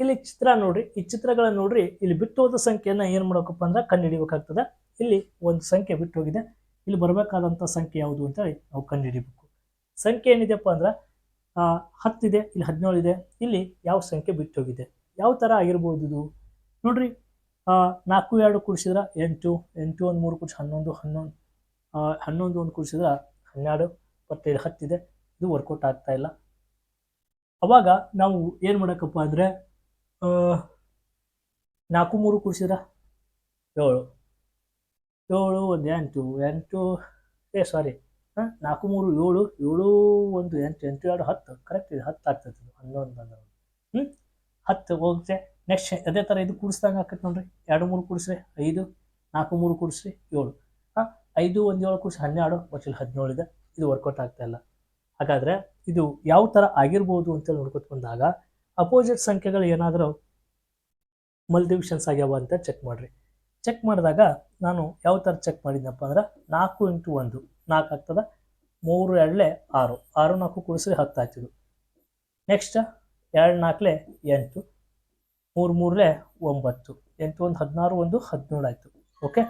ಇಲ್ಲಿ ಚಿತ್ರ ನೋಡ್ರಿ. ಈ ಚಿತ್ರಗಳನ್ನು ನೋಡ್ರಿ, ಇಲ್ಲಿ ಬಿಟ್ಟು ಹೋದ ಸಂಖ್ಯೆಯನ್ನು ಏನು ಮಾಡಬೇಕಪ್ಪ ಅಂದ್ರೆ ಕಂಡುಹಿಡಿಬೇಕಾಗ್ತದೆ. ಇಲ್ಲಿ ಒಂದು ಸಂಖ್ಯೆ ಬಿಟ್ಟು ಹೋಗಿದೆ. ಇಲ್ಲಿ ಬರಬೇಕಾದಂಥ ಸಂಖ್ಯೆ ಯಾವುದು ಅಂತ ನಾವು ಕಂಡುಹಿಡಿಬೇಕು. ಸಂಖ್ಯೆ ಏನಿದೆಪ್ಪ ಅಂದ್ರೆ ಹತ್ತಿದೆ ಇಲ್ಲಿ ಹದಿನೇಳು ಇದೆ. ಇಲ್ಲಿ ಯಾವ ಸಂಖ್ಯೆ ಬಿಟ್ಟು ಹೋಗಿದೆ? ಯಾವ ಥರ ಆಗಿರ್ಬೋದು ಇದು? ನೋಡ್ರಿ ನಾಲ್ಕು ಎರಡು ಕೂಡಿಸಿದ್ರೆ ಎಂಟು ಎಂಟು ಒಂದು ಮೂರು ಕೂಡಿಸಿ ಹನ್ನೊಂದು ಹನ್ನೊಂದು ಹನ್ನೊಂದು ಒಂದು ಕೂಡಿಸಿದ್ರೆ ಹನ್ನೆರಡು ಮತ್ತು ಇಲ್ಲಿ ಹತ್ತಿದೆ ಇದು. ವರ್ಕೌಟ್ ಆಗ್ತಾ ಇಲ್ಲ. ಅವಾಗ ನಾವು ಏನು ಮಾಡೋಕ್ಕಪ್ಪ ಅಂದರೆ ನಾಲ್ಕು ಮೂರು ಕೂಡಿಸಿದ್ರ? ಏಳು. ಏಳು, ಒಂದು ಎಂಟು. ಎಂಟು, ಏ ಸಾರಿ ಹಾಂ? ನಾಲ್ಕು ಮೂರು, ಏಳು. ಏಳು, ಒಂದು, ಎಂಟು. ಎಂಟು, ಎರಡು, ಹತ್ತು. ಕರೆಕ್ಟ್ ಇದೆ. ಹತ್ತು ಆಗ್ತದೆ ಹನ್ನೊಂದು ಹನ್ನೊಂದು ಹ್ಞೂ ಹತ್ತು, ಹೋಗುತ್ತೆ. ನೆಕ್ಸ್ಟ್ ಅದೇ ಥರ ಇದು ಕೂಡಿಸ್ದಂಗೆ ಆಕೈತೆ ನೋಡ್ರಿ. ಎರಡು, ಮೂರು ಕೂಡಿಸ್ರಿ. ಐದು, ನಾಲ್ಕು, ಮೂರು ಕೂಡಿಸ್ರಿ. ಏಳು. ಹಾಂ? ಐದು, ಒಂದು, ಏಳು ಕೂಡಿಸಿ. ಹನ್ನೆರಡು. ಮತ್ತು ಇಲ್ಲಿ ಹದಿನೇಳು ಇದೆ. ಇದು ವರ್ಕೌಟ್ ಆಗ್ತಾ ಇಲ್ಲ. ಹಾಗಾದರೆ ಇದು ಯಾವ ಥರ ಆಗಿರ್ಬೋದು ಅಂತೇಳಿ ನೋಡ್ಕೊತ ಬಂದಾಗ ಅಪೋಸಿಟ್ ಸಂಖ್ಯೆಗಳು ಏನಾದರೂ ಮಲ್ಟಿವಿಷನ್ಸ್ ಆಗ್ಯಾವ ಅಂತ ಚೆಕ್ ಮಾಡಿರಿ. ಚೆಕ್ ಮಾಡಿದಾಗ ನಾನು ಯಾವ ಥರ ಚೆಕ್ ಮಾಡಿದ್ನಪ್ಪ ಅಂದ್ರೆ ನಾಲ್ಕು ಇಂಟು ಒಂದು, ನಾಲ್ಕು ಆಗ್ತದೆ, ಮೂರು ಎರಡಲೆ ಆರು ಆರು ನಾಲ್ಕು ಕುಡಿಸ್ರಿ ಹತ್ತು ಆಯ್ತಿದು ನೆಕ್ಸ್ಟ್ ಎರಡು ನಾಲ್ಕಲೆ ಎಂಟು, ಮೂರು ಮೂರಲೆ ಒಂಬತ್ತು, ಎಂಟು ಒಂದು ಹದಿನಾರು ಒಂದು ಹದಿನೇಳು ಆಯಿತು ಓಕೆ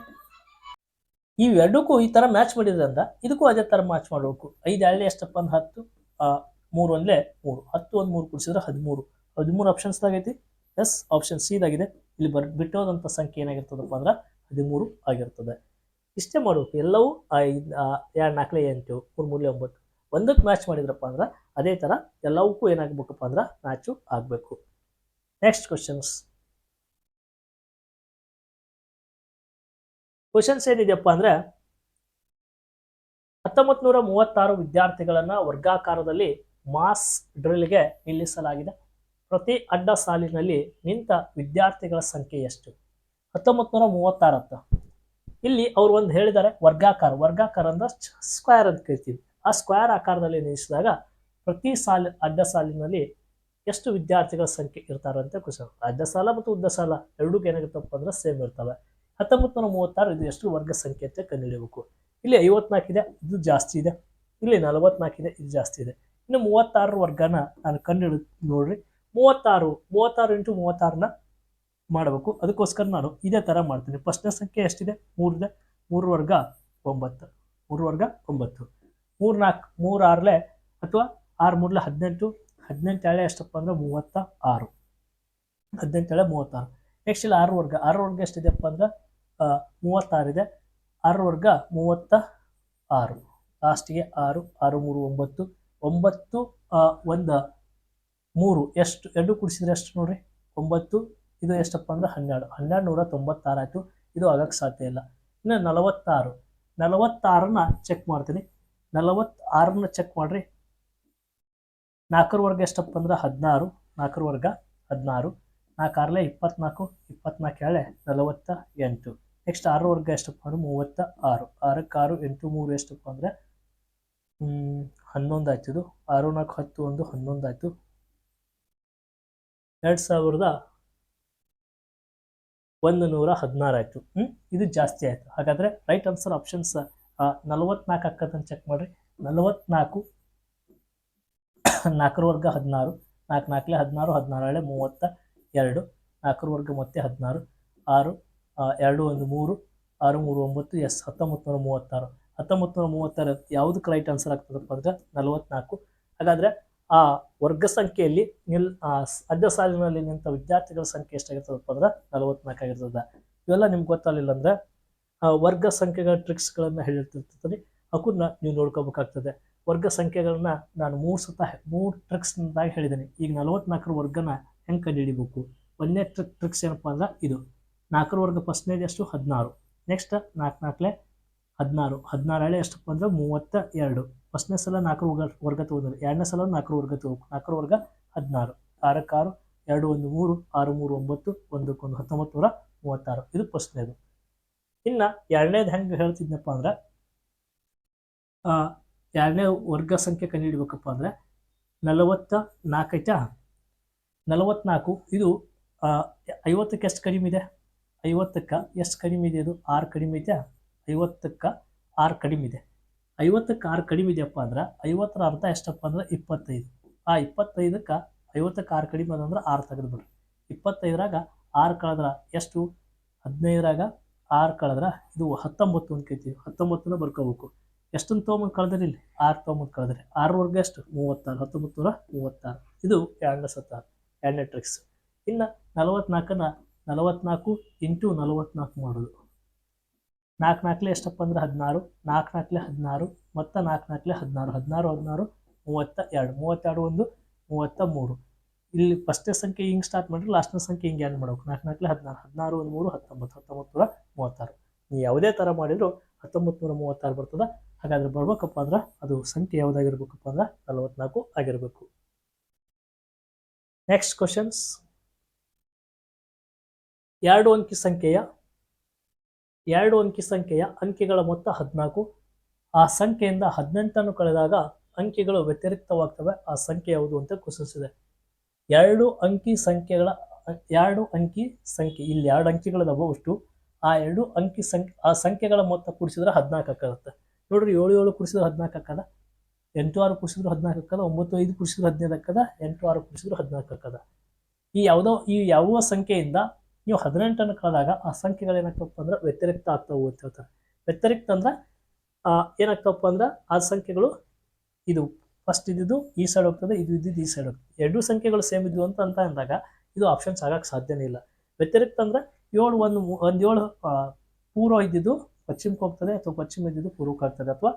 ಇವೆರಡಕ್ಕೂ ಈ ಥರ ಮ್ಯಾಚ್ ಮಾಡಿದ್ರಿಂದ ಇದಕ್ಕೂ ಅದೇ ಥರ ಮ್ಯಾಚ್ ಮಾಡಬೇಕು. ಐದು ಹಳ್ಳಿ ಎಷ್ಟಪ್ಪ ಒಂದು ಹತ್ತು? ಮೂರು ಒಂದಲೇ ಮೂರು. ಹತ್ತು ಒಂದು ಮೂರು ಕುಡಿಸಿದ್ರೆ ಹದಿಮೂರು. ಹದಿಮೂರು ಆಪ್ಷನ್ಸ್ದಾಗ ಐತಿ? ಎಸ್ ಆಪ್ಷನ್ ಸಿದಾಗಿದೆ ಇಲ್ಲಿ ಬರ್ ಬಿಟ್ಟೋದಂಥ ಸಂಖ್ಯೆ ಏನಾಗಿರ್ತದಪ್ಪ ಅಂದ್ರೆ ಹದಿಮೂರು ಆಗಿರ್ತದೆ. ಇಷ್ಟೇ ಮಾಡಬೇಕು. ಎಲ್ಲವೂ ಎರಡು ನಾಲ್ಕಲೆ ಎಂಟು ಮೂರು ಮೂರಲೆ ಒಂಬತ್ತು. ಒಂದಕ್ಕೆ ಮ್ಯಾಚ್ ಮಾಡಿದ್ರಪ್ಪ ಅಂದ್ರೆ ಅದೇ ಥರ ಎಲ್ಲವಕ್ಕೂ ಏನಾಗಬೇಕಪ್ಪ ಅಂದ್ರೆ ಮ್ಯಾಚು ಆಗಬೇಕು. ನೆಕ್ಸ್ಟ್ ಕ್ವಶನ್ಸ್ ಕ್ವಶನ್ಸ್ ಏನಿದೆಯಪ್ಪ ಅಂದ್ರೆ ಹತ್ತೊಂಬತ್ತು ನೂರ ಮೂವತ್ತಾರು ವಿದ್ಯಾರ್ಥಿಗಳನ್ನ ವರ್ಗಾಕಾರದಲ್ಲಿ ಮಾಸ್ ಡ್ರಿಲ್ಗೆ ನಿಲ್ಲಿಸಲಾಗಿದೆ. ಪ್ರತಿ ಅಡ್ಡ ಸಾಲಿನಲ್ಲಿ ನಿಂತ ವಿದ್ಯಾರ್ಥಿಗಳ ಸಂಖ್ಯೆ ಎಷ್ಟು? ಹತ್ತೊಂಬತ್ತು ನೂರ ಮೂವತ್ತಾರತ್ತ ಇಲ್ಲಿ ಅವ್ರು ಒಂದು ಹೇಳಿದ್ದಾರೆ ವರ್ಗಾಕಾರ. ವರ್ಗಾಕಾರ ಅಂದ್ರೆ ಸ್ಕ್ವೇರ್ ಅಂತ ಕರಿತೀವಿ. ಆ ಸ್ಕ್ವೇರ್ ಆಕಾರದಲ್ಲಿ ನಿಲ್ಲಿಸಿದಾಗ ಪ್ರತಿ ಸಾಲ, ಅಡ್ಡ ಸಾಲಿನಲ್ಲಿ ಎಷ್ಟು ವಿದ್ಯಾರ್ಥಿಗಳ ಸಂಖ್ಯೆ ಇರ್ತಾರೆ ಅಂತ ಕ್ವಶನ್ ಅಡ್ಡ ಸಾಲ ಮತ್ತು ಉದ್ದ ಸಾಲ ಎರಡೂ ಏನಾಗುತ್ತಪ್ಪ ಅಂದ್ರೆ ಸೇಮ್ ಇರ್ತವೆ. ಹತ್ತೊಂಬತ್ತು ನೂರ ಮೂವತ್ತಾರು ಇದು ಎಷ್ಟು ವರ್ಗ ಸಂಖ್ಯೆ ಅಂತ ಕಂಡುಹಿಡಿಯಬೇಕು. ಇಲ್ಲಿ ಐವತ್ನಾಲ್ಕು ಇದೆ ಜಾಸ್ತಿ ಇದೆ. ಇಲ್ಲಿ ನಲವತ್ನಾಲ್ಕಿದೆ ಇದು ಜಾಸ್ತಿ ಇದೆ. ಇನ್ನು ಮೂವತ್ತಾರು ವರ್ಗನ ನಾನು ಕಂಡು ನೋಡ್ರಿ. ಮೂವತ್ತಾರು ಮೂವತ್ತಾರು ಇಂಟು ಮೂವತ್ತಾರನ್ನ ಮಾಡಬೇಕು. ಅದಕ್ಕೋಸ್ಕರ ನಾನು ಇದೇ ಥರ ಮಾಡ್ತೀನಿ. ಫಸ್ಟ್ನೇ ಸಂಖ್ಯೆ ಎಷ್ಟಿದೆ? ಮೂರಿದೆ ಮೂರು ವರ್ಗ ಒಂಬತ್ತು. ಮೂರು ವರ್ಗ ಒಂಬತ್ತು. ಮೂರು ನಾಲ್ಕು ಮೂರು ಆರಲೆ ಅಥವಾ ಆರು ಮೂರಲೆ ಹದಿನೆಂಟು ಹದಿನೆಂಟು ಎಳೆ ಎಷ್ಟಪ್ಪ ಅಂದ್ರೆ ಮೂವತ್ತ ಆರು ಹದಿನೆಂಟು ಎಳೆ ಮೂವತ್ತಾರು. ನೆಕ್ಸ್ಟ್ ಇಲ್ಲಿ ಆರು ವರ್ಗ. ಆರು ವರ್ಗ ಎಷ್ಟಿದೆಪ್ಪ ಅಂದ್ರೆ ಮೂವತ್ತಾರಿದೆ. ಆರು ವರ್ಗ ಮೂವತ್ತ ಆರು ಲಾಸ್ಟಿಗೆ ಆರು ಆರು, ಮೂರು, ಒಂಬತ್ತು ಒಂಬತ್ತು ಒಂದು, ಮೂರು. ಎಷ್ಟು, ಎರಡು ಕೂಡಿಸಿದ್ರೆ ಎಷ್ಟು ನೋಡ್ರಿ? ಒಂಬತ್ತು. ಇದು ಎಷ್ಟಪ್ಪ ಅಂದ್ರೆ ಹನ್ನೆರಡು. ಹನ್ನೆರಡು ನೂರ ತೊಂಬತ್ತಾರು ಆಯಿತು. ಇದು ಆಗಕ್ಕೆ ಸಾಧ್ಯ ಇಲ್ಲ. ಇನ್ನು ನಲವತ್ತಾರು. ನಲವತ್ತಾರನ್ನ ಚೆಕ್ ಮಾಡ್ತೀನಿ. ನಲವತ್ತಾರನ್ನ ಚೆಕ್ ಮಾಡಿರಿ. ನಾಲ್ಕರ ವರ್ಗ ಎಷ್ಟಪ್ಪ ಅಂದ್ರೆ ಹದಿನಾರು. ನಾಲ್ಕರ ವರ್ಗ ಹದಿನಾರು. ನಾಲ್ಕು ಆರಲೆ ಇಪ್ಪತ್ನಾಲ್ಕು ಇಪ್ಪತ್ನಾಲ್ಕು ಏಳೆ ನಲವತ್ತ ಎಂಟು. ನೆಕ್ಸ್ಟ್ ಆರು ವರ್ಗ ಎಷ್ಟಪ್ಪ ಅಂದ್ರೆ ಮೂವತ್ತ ಆರು. ಆರಕ್ಕೆ ಆರು ಎಂಟು ಮೂರು ಎಷ್ಟಪ್ಪ ಅಂದರೆ ಹನ್ನೊಂದು ಆಯ್ತು ಇದು. ಆರು ನಾಲ್ಕು ಹತ್ತು ಒಂದು ಹನ್ನೊಂದು ಆಯ್ತು. ಎರಡು ಸಾವಿರದ ಒಂದು ನೂರ ಹದಿನಾರು ಆಯ್ತು. ಹ್ಮ್, ಇದು ಜಾಸ್ತಿ ಆಯ್ತು. ಹಾಗಾದ್ರೆ ರೈಟ್ ಆನ್ಸರ್ ಆಪ್ಷನ್ಸ್ ನಲವತ್ನಾಲ್ಕು ಅಕ್ಕದನ್ನು ಚೆಕ್ ಮಾಡ್ರಿ. ನಲವತ್ನಾಲ್ಕು ನಾಲ್ಕರ ವರ್ಗ ಹದಿನಾರು. ನಾಲ್ಕು ನಾಲ್ಕಲೆ ಹದಿನಾರು, ಹದಿನಾರಳೆ ಮೂವತ್ತ ಎರಡು. ನಾಲ್ಕರ ವರ್ಗ ಮತ್ತೆ ಹದಿನಾರು. ಆರು ಎರಡು ಒಂದು ಮೂರು, ಆರು ಮೂರು ಒಂಬತ್ತು, ಎಸ್, ಹತ್ತೊಂಬತ್ತು ನೂರ ಮೂವತ್ತಾರು. ಹತ್ತೊಂಬತ್ತು ನೂರ ಮೂವತ್ತಾರು ಯಾವುದು ರೈಟ್ ಆನ್ಸರ್ ಆಗ್ತದಪ್ಪ ಅಂದ್ರೆ ನಲವತ್ನಾಲ್ಕು. ಹಾಗಾದ್ರೆ ಆ ವರ್ಗ ಸಂಖ್ಯೆಯಲ್ಲಿ ನಿಲ್ ಅಡ್ಡ ಸಾಲಿನಲ್ಲಿ ನಿಂತ ವಿದ್ಯಾರ್ಥಿಗಳ ಸಂಖ್ಯೆ ಎಷ್ಟಾಗಿರ್ತದಪ್ಪ ಅಂದ್ರೆ ನಲವತ್ನಾಲ್ಕು ಆಗಿರ್ತದೆ. ಇವೆಲ್ಲ ನಿಮ್ಗೆ ಗೊತ್ತಾಗಲಿಲ್ಲ ಅಂದ್ರೆ ವರ್ಗ ಸಂಖ್ಯೆಗಳ ಟ್ರಿಕ್ಸ್ಗಳನ್ನು ಹೇಳಿರ್ತಿರ್ತದೆ ಅವನ್ನ ನೀವು ನೋಡ್ಕೋಬೇಕಾಗ್ತದೆ. ವರ್ಗ ಸಂಖ್ಯೆಗಳನ್ನ ನಾನು ಮೂರು ಸತ, ಮೂರು ಟ್ರಿಕ್ಸ್ನಾಗ ಹೇಳಿದ್ದೀನಿ. ಈಗ ನಲವತ್ನಾಲ್ಕರ ವರ್ಗನ ಹೆಂಗೆ ಕಂಡುಹಿಡಿಬೇಕು? ಒಂದನೇ ಟ್ರಿಕ್ ಟ್ರಿಕ್ಸ್ ಏನಪ್ಪ ಅಂದ್ರೆ ಇದು. ನಾಲ್ಕರ ವರ್ಗ ಫಸ್ಟ್ನೇದು ಎಷ್ಟು? ಹದಿನಾರು. ನೆಕ್ಸ್ಟ್ ನಾಲ್ಕು ನಾಲ್ಕಲೆ ಹದಿನಾರು. ಹದಿನಾರು ಹಳೆ ಎಷ್ಟಪ್ಪ ಅಂದ್ರೆ ಮೂವತ್ತ ಎರಡು ಫಸ್ಟ್ನೇ ಸಲ ನಾಲ್ಕರ ವರ್ಗ ವರ್ಗ ತಗೊಂಡ್ರೆ ಎರಡನೇ ಸಲ ನಾಲ್ಕರ ವರ್ಗ ತಗೋಬೇಕು. ನಾಲ್ಕರ ವರ್ಗ ಹದಿನಾರು. ಆರಕ್ಕಾರು ಆರು, ಎರಡು ಒಂದು ಮೂರು, ಆರು ಮೂರು ಒಂಬತ್ತು ಒಂದಕ್ಕೊಂದು ಹತ್ತೊಂಬತ್ತು ನೂರ ಮೂವತ್ತಾರು. ಇದು ಫಸ್ಟ್ನೇದು. ಇನ್ನು ಎರಡನೇದು ಹೆಂಗೆ ಹೇಳ್ತಿದ್ನಪ್ಪ ಅಂದ್ರೆ ಎರಡನೇ ವರ್ಗ ಸಂಖ್ಯೆ ಕಂಡುಹಿಡಬೇಕಪ್ಪ ಅಂದರೆ, ನಲವತ್ತ ನಾಲ್ಕೈತಾ? ನಲವತ್ನಾಲ್ಕು. ಇದು ಐವತ್ತಕ್ಕೆ ಎಷ್ಟು ಕಡಿಮೆ ಇದೆ? ಐವತ್ತಕ್ಕೆ ಎಷ್ಟು ಕಡಿಮೆ ಇದೆ ಇದು ಆರು ಕಡಿಮೆ ಇದೆಯಾ ಐವತ್ತಕ್ಕೆ ಆರು ಕಡಿಮೆ ಇದೆ. ಐವತ್ತಕ್ಕೆ ಆರು ಕಡಿಮೆ ಇದೆಯಪ್ಪ ಅಂದ್ರೆ ಐವತ್ತರ ಅರ್ಧ ಎಷ್ಟಪ್ಪ ಅಂದ್ರೆ ಇಪ್ಪತ್ತೈದು. ಆ ಇಪ್ಪತ್ತೈದಕ್ಕೆ ಐವತ್ತಕ್ಕೆ ಆರು ಕಡಿಮೆ ಅದಂದ್ರೆ ಆರು ತೆಗೆದು ಬಿಡ್ರಿ. ಇಪ್ಪತ್ತೈದರಾಗ ಆರು ಕಳೆದ್ರ ಎಷ್ಟು? ಹದಿನೈದರಾಗ ಆರು ಕಳೆದ್ರ ಇದು ಹತ್ತೊಂಬತ್ತು ಅಂತ ಕೈತೀವಿ ಹತ್ತೊಂಬತ್ತನ್ನ ಬರ್ಕೋಬೇಕು. ಎಷ್ಟನ್ನು ತೊಗೊಂಬಂದು ಕಳೆದ್ರಿ ಇಲ್ಲಿ? ಆರು ತೊಗೊಂಬಂದು ಕಳೆದ್ರಿ. ಆರವರೆಗೆ ವರ್ಗ ಎಷ್ಟು? ಮೂವತ್ತಾರು. ಹತ್ತೊಂಬತ್ತು ನೂರ ಮೂವತ್ತಾರು. ಇದು ಎರಡನೇ ಸತ್ತಾರು ಎರಡನೇ ಟ್ರಿಕ್ಸ್. ಇನ್ನು ನಲವತ್ನಾಲ್ಕನ್ನ ನಲವತ್ನಾಲ್ಕು ಇಂಟು ನಲವತ್ನಾಲ್ಕು ಮಾಡೋದು. ನಾಲ್ಕು ನಾಲ್ಕಲೆ ಎಷ್ಟಪ್ಪ ಅಂದ್ರೆ ಹದಿನಾರು, ನಾಲ್ಕು ನಾಲ್ಕಲೆ ಹದಿನಾರು, ಮತ್ತು ನಾಲ್ಕು ನಾಲ್ಕಲೆ ಹದಿನಾರು ಹದಿನಾರು ಹದಿನಾರು, ಮೂವತ್ತ ಎರಡು ಮೂವತ್ತೆರಡು ಒಂದು, ಮೂವತ್ತ ಮೂರು. ಇಲ್ಲಿ ಫಸ್ಟ್ನೇ ಸಂಖ್ಯೆ ಹಿಂಗೆ ಸ್ಟಾರ್ಟ್ ಮಾಡಿದ್ರೆ? ಲಾಸ್ಟ್ನೇ ಸಂಖ್ಯೆ ಹಿಂಗೆ ಏನು ಮಾಡ್ಬೇಕು? ನಾಲ್ಕು ನಾಲ್ಕಲೆ ಹದಿನಾರು ಹದಿನಾರು ಒಂದು ಮೂರು, ಹತ್ತೊಂಬತ್ತು ಹತ್ತೊಂಬತ್ತು ನೂರ ಮೂವತ್ತಾರು. ನೀವು ಯಾವುದೇ ಥರ ಮಾಡಿದರೂ ಹತ್ತೊಂಬತ್ತು ನೂರ ಮೂವತ್ತಾರು ಬರ್ತದೆ. ಹಾಗಾದ್ರೆ ಬರ್ಬೇಕಪ್ಪ ಅಂದ್ರೆ ಅದು ಸಂಖ್ಯೆ ಯಾವುದಾಗಿರ್ಬೇಕಪ್ಪ ಅಂದ್ರೆ ನಲವತ್ನಾಲ್ಕು ಆಗಿರಬೇಕು. ನೆಕ್ಸ್ಟ್ ಕ್ವಶನ್ಸ್ ಎರಡು ಅಂಕಿ ಸಂಖ್ಯೆಯ, ಎರಡು ಅಂಕಿ ಸಂಖ್ಯೆಯ ಅಂಕಿಗಳ ಮೊತ್ತ ಹದಿನಾಲ್ಕು. ಆ ಸಂಖ್ಯೆಯಿಂದ ಹದಿನೆಂಟನ್ನು ಕಳೆದಾಗ ಅಂಕಿಗಳು ವ್ಯತಿರಿಕ್ತವಾಗ್ತವೆ. ಆ ಸಂಖ್ಯೆ ಯಾವುದು ಅಂತ ಕುಸಿಸಿದೆ ಎರಡು ಅಂಕಿ ಸಂಖ್ಯೆಗಳ, ಎರಡು ಅಂಕಿ ಸಂಖ್ಯೆ, ಇಲ್ಲಿ ಎರಡು ಅಂಕಿಗಳದಾವ ಅಷ್ಟು. ಆ ಎರಡು ಅಂಕಿ ಸಂಖ್ಯೆ, ಆ ಸಂಖ್ಯೆಗಳ ಮೊತ್ತ ಕೂಡಿಸಿದ್ರೆ ಹದಿನಾಲ್ಕು ಆಗುತ್ತೆ ನೋಡ್ರಿ, ಏಳು ಏಳು ಕುಡಿಸಿದ್ರೆ ಹದಿನಾಲ್ಕು ಹಾಕದ? ಎಂಟು ಆರು ಕುಡಿಸಿದ್ರು ಹದಿನಾಲ್ಕು ಹಾಕದ? ಒಂಬತ್ತು ಐದು ಕುಡಿಸಿದ್ರು ಹದಿನೈದು ಹಾಕದ? ಎಂಟು ಆರು ಕುಡಿಸಿದ್ರು ಹದಿನಾಲ್ಕು ಹಾಕದ? ಈ ಯಾವುದೋ, ಈ ಯಾವ ಸಂಖ್ಯೆಯಿಂದ ನೀವು ಹದಿನೆಂಟನ್ನು ಕಳೆದಾಗ ಆ ಸಂಖ್ಯೆಗಳು ಏನಾಗ್ತವಪ್ಪ ಅಂದ್ರೆ ವ್ಯತಿರಿಕ್ತ ಆಗ್ತಾವು ಅಂತ ಹೇಳ್ತಾರೆ. ವ್ಯತಿರಿಕ್ತ ಅಂದ್ರೆ ಏನಾಗ್ತಪ್ಪ ಅಂದ್ರೆ ಆ ಸಂಖ್ಯೆಗಳು ಇದು ಫಸ್ಟ್ ಇದ್ದಿದ್ದು ಈ ಸೈಡ್ ಹೋಗ್ತದೆ, ಇದು ಇದ್ದಿದ್ದು ಈ ಸೈಡ್ ಹೋಗ್ತದೆ. ಎರಡೂ ಸಂಖ್ಯೆಗಳು ಸೇಮ್ ಇದ್ವು ಅಂತ ಅಂತ ಅಂದಾಗ ಇದು ಆಪ್ಷನ್ಸ್ ಆಗಕ್ಕೆ ಸಾಧ್ಯನೇ ಇಲ್ಲ. ವ್ಯತಿರಿಕ್ತ ಅಂದ್ರೆ ಏಳು ಒಂದು ಒಂದು ಏಳು ಪೂರ್ವ ಇದ್ದಿದ್ದು ಪಶ್ಚಿಮಕ್ಕೆ ಹೋಗ್ತದೆ ಅಥವಾ ಪಶ್ಚಿಮ ಇದ್ದಿದ್ದು ಪೂರ್ವಕ್ಕೆ ಆಗ್ತದೆ ಅಥವಾ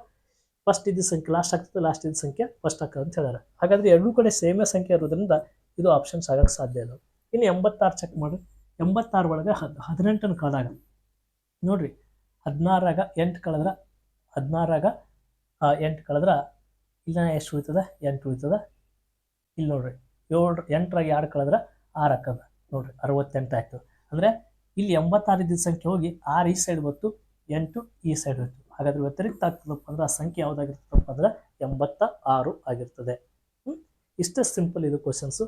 ಫಸ್ಟ್ ಇದ್ದ ಸಂಖ್ಯೆ ಲಾಸ್ಟ್ ಆಗ್ತದೆ ಲಾಸ್ಟ್ ಇದ್ದ ಸಂಖ್ಯೆ ಫಸ್ಟ್ ಆಗ್ತದೆ ಅಂತ ಹೇಳ್ಯಾರ. ಹಾಗಾದ್ರೆ ಎರಡೂ ಕಡೆ ಸೇಮೇ ಸಂಖ್ಯೆ ಇರೋದ್ರಿಂದ ಇದು ಆಪ್ಷನ್ಸ್ ಆಗಕ್ಕೆ ಸಾಧ್ಯ ಇಲ್ಲ. ಇನ್ನು ಎಂಬತ್ತಾರು ಚೆಕ್ ಮಾಡಿ ಎಂಬತ್ತಾರು ಒಳಗೆ ಹದ್, ಹದಿನೆಂಟನ್ನು ಕಳೆದಾಗ. ನೋಡ್ರಿ, ಹದಿನಾರಾಗ ಎಂಟು ಕಳೆದ್ರೆ, ಹದಿನಾರಾಗ ಎಂಟು ಕಳೆದ್ರೆ ಇಲ್ಲ ಎಷ್ಟು ಉಳಿತದ? ಎಂಟು ಉಳಿತದ. ಇಲ್ಲಿ ನೋಡ್ರಿ, ಏಳು, ಎಂಟರಾಗ ಎರಡು ಕಳೆದ್ರೆ ಆರು ಹಾಕದ. ನೋಡ್ರಿ, ಅರವತ್ತೆಂಟು ಆಯ್ತು. ಅಂದರೆ ಇಲ್ಲಿ ಎಂಬತ್ತಾರು ಇದ್ದ ಸಂಖ್ಯೆ ಹೋಗಿ ಆರು ಈ ಸೈಡ್ ಬಂತು, ಎಂಟು ಈ ಸೈಡ್ ಹೋಯ್ತು ಹಾಗಾದ್ರೆ ವ್ಯತಿರಿಕ್ತ ಆಗ್ತದಪ್ಪ ಅಂದ್ರೆ ಆ ಸಂಖ್ಯೆ ಯಾವುದಾಗಿರ್ತದಪ್ಪ ಅಂದ್ರೆ ಎಂಬತ್ತ ಆರು ಆಗಿರ್ತದೆ. ಇಷ್ಟೇ ಸಿಂಪಲ್ ಇದು ಕ್ವಶನ್ಸು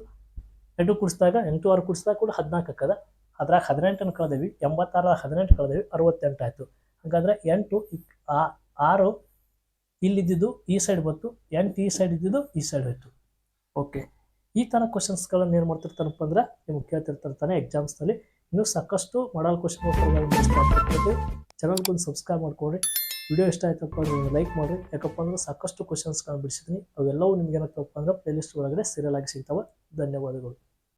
ಎಂಟು ಕೂಡಿಸಿದಾಗ, ಎಂಟು ಆರು ಕೂಡಿಸಿದಾಗ ಕೂಡ ಹದಿನಾಲ್ಕು ಹಾಕದ. ಅದ್ರಾಗ ಹದಿನೆಂಟನ್ನು ಕಳೆದೇವಿ ಎಂಬತ್ತಾರ ಹದಿನೆಂಟು ಕಳೆದೇವಿ ಅರವತ್ತೆಂಟು ಆಯಿತು. ಹಾಗಾದ್ರೆ ಎಂಟು ಆರು ಇಲ್ಲಿದ್ದಿದ್ದು ಈ ಸೈಡ್ ಬಂತು ಎಂಟು ಈ ಸೈಡ್ ಇದ್ದಿದ್ದು ಈ ಸೈಡ್ ಹೋಯ್ತು. ಓಕೆ. ಈ ಥರ ಕ್ವಶನ್ಸ್ಗಳನ್ನು ಏನು ಮಾಡ್ತಿರ್ತಾರಪ್ಪ ಅಂದ್ರೆ ನಿಮ್ಗೆ ಕೇಳ್ತಿರ್ತಾನೆ ಎಕ್ಸಾಮ್ಸ್ನಲ್ಲಿ ಇನ್ನೂ ಸಾಕಷ್ಟು ಮಾಡಲ್ ಕ್ವಶನ್ ಚಾನಲ್ಗೊಂದು ಸಬ್ಸ್ಕ್ರೈಬ್ ಮಾಡ್ಕೊಡ್ರಿ ವಿಡಿಯೋ ಇಷ್ಟ ಆಯ್ತಪ್ಪ ಅಂದ್ರೆ ಲೈಕ್ ಮಾಡಿರಿ. ಯಾಕಪ್ಪ ಅಂದ್ರೆ ಸಾಕಷ್ಟು ಕ್ವಶನ್ಸ್ಗಳನ್ನ ಬಿಡಿಸಿದ್ದೀನಿ ಅವೆಲ್ಲವೂ ನಿಮ್ಗೆ ಏನಾಗ್ತವಪ್ಪ ಅಂದ್ರೆ ಪ್ಲೇಲಿಸ್ಟ್ ಒಳಗಡೆ ಸೀರಿಯಲ್ ಆಗಿ ಸಿಗ್ತಾವೆ. ಧನ್ಯವಾದಗಳು.